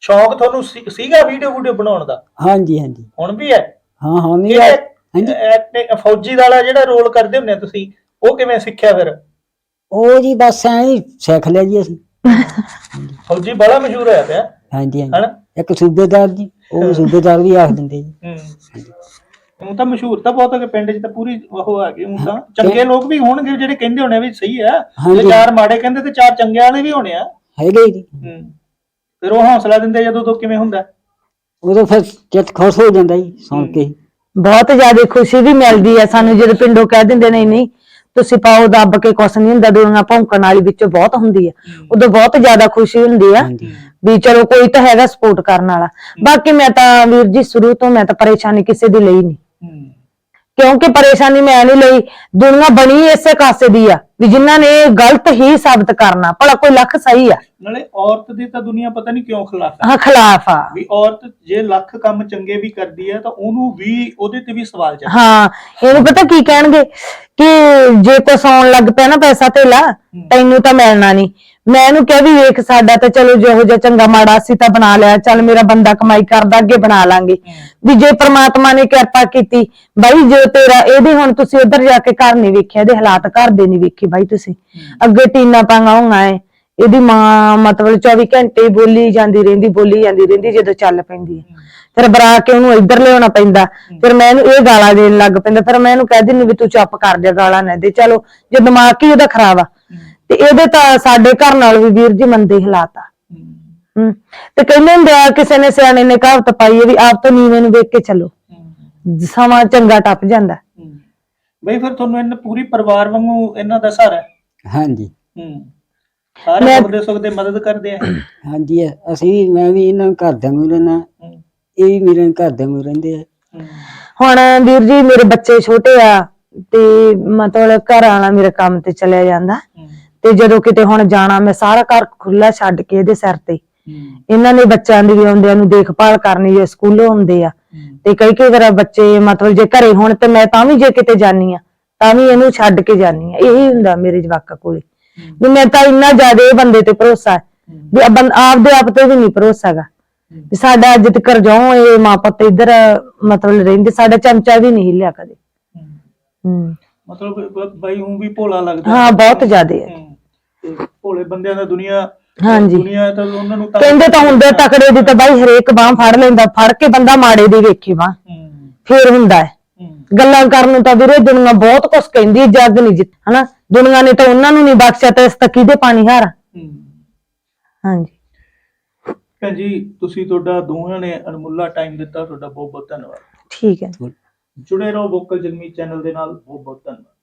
ਸ਼ੌਂਕ ਤੁਹਾਨੂੰ ਸੀ- ਸੀਗਾ ਵੀਡੀਓ ਵੀਡੀਓ ਬਣਾਉਣ ਦਾ? ਹਾਂਜੀ ਹਾਂਜੀ। ਹੁਣ ਵੀ ਹੈ? ਹਾਂ ਹਾਂ ਨਹੀਂ ਜਿਹੜੇ ਹਾਂਜੀ। ਐਕਟ ਫੌਜੀ ਵਾਲਾ ਜਿਹੜਾ ਰੋਲ ਕਰਦੇ ਹੁੰਦੇ ਆ ਤੁਸੀਂ ਉਹ ਕਿਵੇਂ ਸਿੱਖਿਆ ਫਿਰ? ਉਹ ਜੀ ਬਸ ਐਂ ਹੀ ਸਿੱਖ ਲਿਆ ਜੀ ਅਸੀਂ। ਫੌਜੀ ਬੜਾ ਮਸ਼ਹੂਰ ਹੋਇਆ ਪਿਆ। ਹਾਂਜੀ ਹਾਂਜੀ। ਹਨਾ? ਇੱਕ ਸੂਬੇਦਾਰ ਜੀ ਉਹ ਸੂਬੇਦਾਰ ਵੀ ਆਖ ਦਿੰਦੇ ਜੀ। ਹੂੰ। ਉਹ ਤਾਂ ਮਸ਼ਹੂਰ ਤਾਂ ਬਹੁਤ ਹੈ ਕਿ ਪਿੰਡ 'ਚ ਤਾਂ ਪੂਰੀ ਉਹ ਆ ਗਈ ਹੁਣ ਤਾਂ ਚੰਗੇ ਲੋਕ ਵੀ ਹੋਣਗੇ ਜਿਹੜੇ ਕਹਿੰਦੇ ਹੋਣੇ ਵੀ ਸਹੀ ਆ ਜੇ। ਚਾਰ ਮਾੜੇ ਕਹਿੰਦੇ ਤੇ ਚਾਰ ਚੰਗਿਆਂ ਵਾਲੇ ਵੀ ਹੋਣੇ ਆ। ਹੈਗੇ ਜੀ। ਹੂੰ। ਫਿਰ ਉਹ ਹੌਸਲਾ ਦਿੰਦੇ ਜਦੋਂ ਤੋਂ ਕਿਵੇਂ ਹੁੰਦਾ? ਉਦੋਂ ਫਿਰ ਚਿੱਤ ਖੁਸ਼ ਹੋ ਜਾਂਦਾ ਜੀ ਸੁਣ ਕੇ। ਬਹੁਤ ਜ਼ਿਆਦਾ ਖੁਸ਼ੀ ਵੀ ਮਿਲਦੀ ਹੈ ਸਾਨੂੰ ਜਦੋਂ ਪਿੰਡੋਂ ਕਹਿ ਦਿੰਦੇ ਨਹੀਂ ਨਹੀਂ ਤੁਸੀਂ ਪਾਓ ਦੱਬ ਕੇ ਕੁਛ ਨਹੀਂ ਹੁੰਦਾ ਦੁਨੀਆ ਭੌਂਕਣ ਵਾਲੀ ਵਿੱਚੋਂ ਬਹੁਤ ਹੁੰਦੀ ਹੈ। ਉਦੋਂ ਬਹੁਤ ਜ਼ਿਆਦਾ ਖੁਸ਼ੀ ਹੁੰਦੀ ਆ ਵੀ ਚਲੋ ਕੋਈ ਤਾਂ ਹੈਗਾ ਸਪੋਰਟ ਕਰਨ ਵਾਲਾ। ਬਾਕੀ ਮੈਂ ਤਾਂ ਵੀਰ ਜੀ ਸ਼ੁਰੂ ਤੋਂ ਮੈਂ ਤਾਂ ਪਰੇਸ਼ਾਨੀ ਕਿਸੇ ਦੀ ਲਈ ਨਹੀਂ। ਕਿਉਂਕਿ ਪਰੇਸ਼ਾਨੀ ਮੈਂ ਨਹੀਂ ਲਈ। ਦੁਨੀਆ ਬਣੀ ਇਸੇ ਕਾਸੇ ਦੀ ਆ ਵੀ ਜਿਨ੍ਹਾਂ ਨੇ ਗਲਤ ਹੀ ਸਾਬਤ ਕਰਨਾ। ਭਲਾ ਕੋਈ ਲੱਖ ਸਹੀ ਆ। ਨਾਲੇ ਔਰਤ ਦੀ ਤਾਂ ਦੁਨੀਆ ਪਤਾ ਨਹੀਂ ਕਿਉਂ ਖਿਲਾਫ ਹਾਂ ਖਿਲਾਫ ਆ। ਵੀ ਔਰਤ ਜੇ ਲੱਖ ਕੰਮ ਚੰਗੇ ਵੀ ਕਰਦੀ ਹੈ ਤਾਂ ਉਹਨੂੰ ਵੀ ਉਹਦੇ ਤੇ ਵੀ ਸਵਾਲ ਹਾਂ ਇਹਨੂੰ ਪਤਾ ਕੀ ਕਹਿਣਗੇ? ਕਿ ਜੇ ਕੁਛ ਆਉਣ ਲੱਗ ਪਿਆ ਨਾ ਪੈਸਾ ਧੇਲਾ ਤੈਨੂੰ ਤਾਂ ਮਿਲਣਾ ਨਹੀਂ। ਮੈਂ ਇਹਨੂੰ ਕਿਹਾ ਵੀ ਵੇਖ ਸਾਡਾ ਤਾਂ ਚਲੋ ਜਿਹੋ ਜਿਹਾ ਚੰਗਾ ਮਾੜਾ ਸੀ ਤਾਂ ਬਣਾ ਲਿਆ, ਚੱਲ ਮੇਰਾ ਬੰਦਾ ਕਮਾਈ ਕਰਦਾ, ਅੱਗੇ ਬਣਾ ਲਾਂਗੇ। ਵੀ ਜੇ ਪ੍ਰਮਾਤਮਾ ਨੇ ਕਿਰਪਾ ਕੀਤੀ, ਬਾਈ ਜੇ ਤੇਰਾ ਇਹਦੇ ਹੁਣ ਤੁਸੀਂ ਉਧਰ ਜਾ ਕੇ ਘਰ ਨਹੀਂ ਵੇਖਿਆ, ਇਹਦੇ ਹਾਲਾਤ ਘਰ ਦੇ ਨਹੀਂ ਵੇਖੇ ਬਾਈ ਤੁਸੀਂ। ਅੱਗੇ ਟੀਨਾ ਪਾਂਗਾ ਹੋਣਾ ਏ ਇਹਦੀ ਮਾਂ ਮਤਲਬ 24 ਘੰਟੇ ਬੋਲੀ ਜਾਂਦੀ ਰਹਿੰਦੀ, ਬੋਲੀ ਜਾਂਦੀ ਰਹਿੰਦੀ ਜਦੋਂ ਚੱਲ ਪੈਂਦੀ ਹੈ। ਫਿਰ ਬਰਾ ਕੇ ਉਹਨੂੰ ਇੱਧਰ ਲਿਆਉਣਾ ਪੈਂਦਾ। ਫਿਰ ਮੈਂ ਇਹਨੂੰ ਇਹ ਗਾਲਾਂ ਦੇਣ ਲੱਗ ਪੈਂਦਾ। ਫਿਰ ਮੈਂ ਇਹਨੂੰ ਕਹਿ ਦਿੰਦੀ ਵੀ ਤੂੰ ਚੁੱਪ ਕਰ ਜਾ ਗਾਲਾਂ ਨਾ ਦੇ। ਚਲੋ, ਜੇ ਦਿਮਾਗ ਹੀ ਉਹਦਾ ਖਰਾਬ ਆ। ਤੇ ਇਹਦੇ ਤਾਂ ਸਾਡੇ ਘਰ ਨਾਲ ਵੀ ਵੀਰ ਜੀ ਮੰਦੇ ਹਾਲਾਤ ਆ। ਹੂੰ। ਤੇ ਕਹਿੰਦੇ ਹੁੰਦੇ ਆ ਕਿਸੇ ਨੇ ਸਿਆਣੇ ਨੇ ਕਹਾਵਤ ਪਾਈ ਹੈ ਵੀ ਆਪ ਤੋਂ ਨੀਵੇਂ ਨੂੰ ਵੇਖ ਕੇ ਚੱਲੋ। ਸਮਾਂ ਚੰਗਾ ਟੱਪ ਜਾਂਦਾ। ਬਈ ਫਿਰ ਤੁਹਾਨੂੰ ਇਹਨਾਂ ਪੂਰੀ ਪਰਿਵਾਰ ਵਾਂਗੂ ਇਹਨਾਂ ਦਾ ਸਹਾਰਾ ਹੈ? ਹਾਂਜੀ। ਹੂੰ। ਸਾਰੇ ਮੈਂ- ਸੁੱਖ ਦੇ ਸੁੱਖ ਦੇ ਮਦਦ ਕਰਦੇ ਆ? ਹਾਂਜੀ ਅਸੀਂ ਵੀ ਮੈਂ ਵੀ ਇਹਨਾਂ ਘਰਦਿਆਂ ਨੂੰ ਰਹਿਣਾ। ਹੂੰ, ਇਹ ਵੀ ਮੇਰੇ ਘਰਦਿਆਂ ਨੂੰ ਰਹਿੰਦੇ ਆ। ਹੁਣ ਵੀਰ ਜੀ ਮੇਰੇ ਬੱਚੇ ਛੋਟੇ ਆ ਤੇ ਮਤਲਬ ਘਰ ਵਾਲਾ ਮੇਰੇ ਕੰਮ ਤੇ ਚਲਿਆ ਜਾਂਦਾ। ਹੂੰ, ਤੇ ਜਦੋਂ ਕਿਤੇ ਹੁਣ ਜਾਣਾ ਮੈਂ ਸਾਰਾ ਘਰ ਖੁੱਲਾ ਛੱਡ ਕੇ ਇਹਦੇ ਸਿਰ ਤੇ। ਇਹਨਾਂ ਨੇ ਬੱਚਿਆਂ ਦੀ ਵੀ ਆਉਂਦਿਆਂ ਨੂੰ ਦੇਖਭਾਲ ਕਰਨੀ ਜੇ ਸਕੂਲੋਂ ਆਉਂਦੇ ਆ। ਤੇ ਕਈ ਕਈ ਵਾਰ ਬੱਚੇ ਮਤਲਬ ਜੇ ਘਰੇ ਹੋਣ ਤੇ ਮੈਂ ਤਾਂ ਵੀ ਜੇ ਕਿਤੇ ਜਾਨੀ ਆ ਤਾਂ ਵੀ ਇਹਨੂੰ ਛੱਡ ਕੇ ਜਾਨੀ ਆ। ਇਹੀ ਹੁੰਦਾ ਮੇਰੇ ਜਵਾਕਾਂ ਕੋਲੇ। ਵੀ ਮੈਂ ਤਾਂ ਇੰਨਾ ਜ਼ਿਆਦਾ ਇਹ ਬੰਦੇ ਤੇ ਭਰੋਸਾ ਵੀ ਆਪਦੇ ਆਪ ਤੇ ਵੀ ਨਹੀਂ ਭਰੋਸਾ ਹੈਗਾ। ਵੀ ਸਾਡਾ ਅੱਜ ਤੱਕ ਜੋ ਇਹ ਮਾਂ ਪੁੱਤ ਇੱਧਰ ਮਤਲਬ ਰਹਿੰਦੇ ਸਾਡਾ ਚਮਚਾ ਵੀ ਨਹੀਂ ਹਿੱਲਿਆ ਕਦੇ। ਹੂੰ। ਮਤਲਬ ਬਈ ਹੂੰ ਵੀ ਭੋਲਾ ਲੱਗਦਾ। ਹਾਂ ਬਹੁਤ ਜ਼ਿਆਦਾ ਹੈ। ਭੋਲੇ ਬੰਦਿਆਂ ਦਾ ਦੁਨੀਆ ਹਾਂਜੀ। ਦੁਨੀਆ ਤਾਂ ਉਹਨਾਂ ਨੂੰ ਤਾਂ ਕਹਿੰਦੇ ਤਾਂ ਹੁੰਦੇ ਤਕੜੇ ਦੀ ਤਾਂ ਬਾਈ ਹਰੇਕ ਬਾਹ ਫੜ ਲੈਂਦਾ ਫੜ ਕੇ ਬੰਦਾ ਮਾੜੇ ਦੀ ਵੇਖੇ ਬਾਹ। ਹੂੰ, ਫੇਰ ਹੁੰਦਾ ਹੈ। ਗੱਲਾਂ ਕਰਨ ਨੂੰ ਤਾਂ ਵੀਰੇ ਦੁਨੀਆ ਬਹੁਤ ਕੁਝ ਕਹਿੰਦੀ ਹੈ, ਜੱਗ ਨਹੀਂ ਜਿੱਤ ਹਨਾ? ਦੁਨੀਆ ਨੇ ਤਾਂ ਉਹਨਾਂ ਨੂੰ ਨਹੀਂ ਬਖਸ਼ਿਆ ਤੇ ਇਸ ਤੱਕ ਕਿਹਦੇ ਪਾਣੀ ਹਾਰ ਹੂੰ। ਹਾਂਜੀ। ਭੈਣ ਜੀ ਤੁਸੀਂ ਤੁਹਾਡਾ ਦੋਹਾਂ ਨੇ ਅਨਮੁੱਲਾ ਟਾਈਮ ਦਿੱਤਾ ਤੁਹਾਡਾ ਬਹੁਤ ਬਹੁਤ ਧੰਨਵਾਦ। ਠੀਕ ਹੈ। ਜੁੜੇ ਰਹੋ ਵੋਕਲ ਜਗਮੀ ਚੈਨਲ ਦੇ ਨਾਲ ਬਹੁਤ ਬਹੁਤ ਧੰਨਵਾਦ।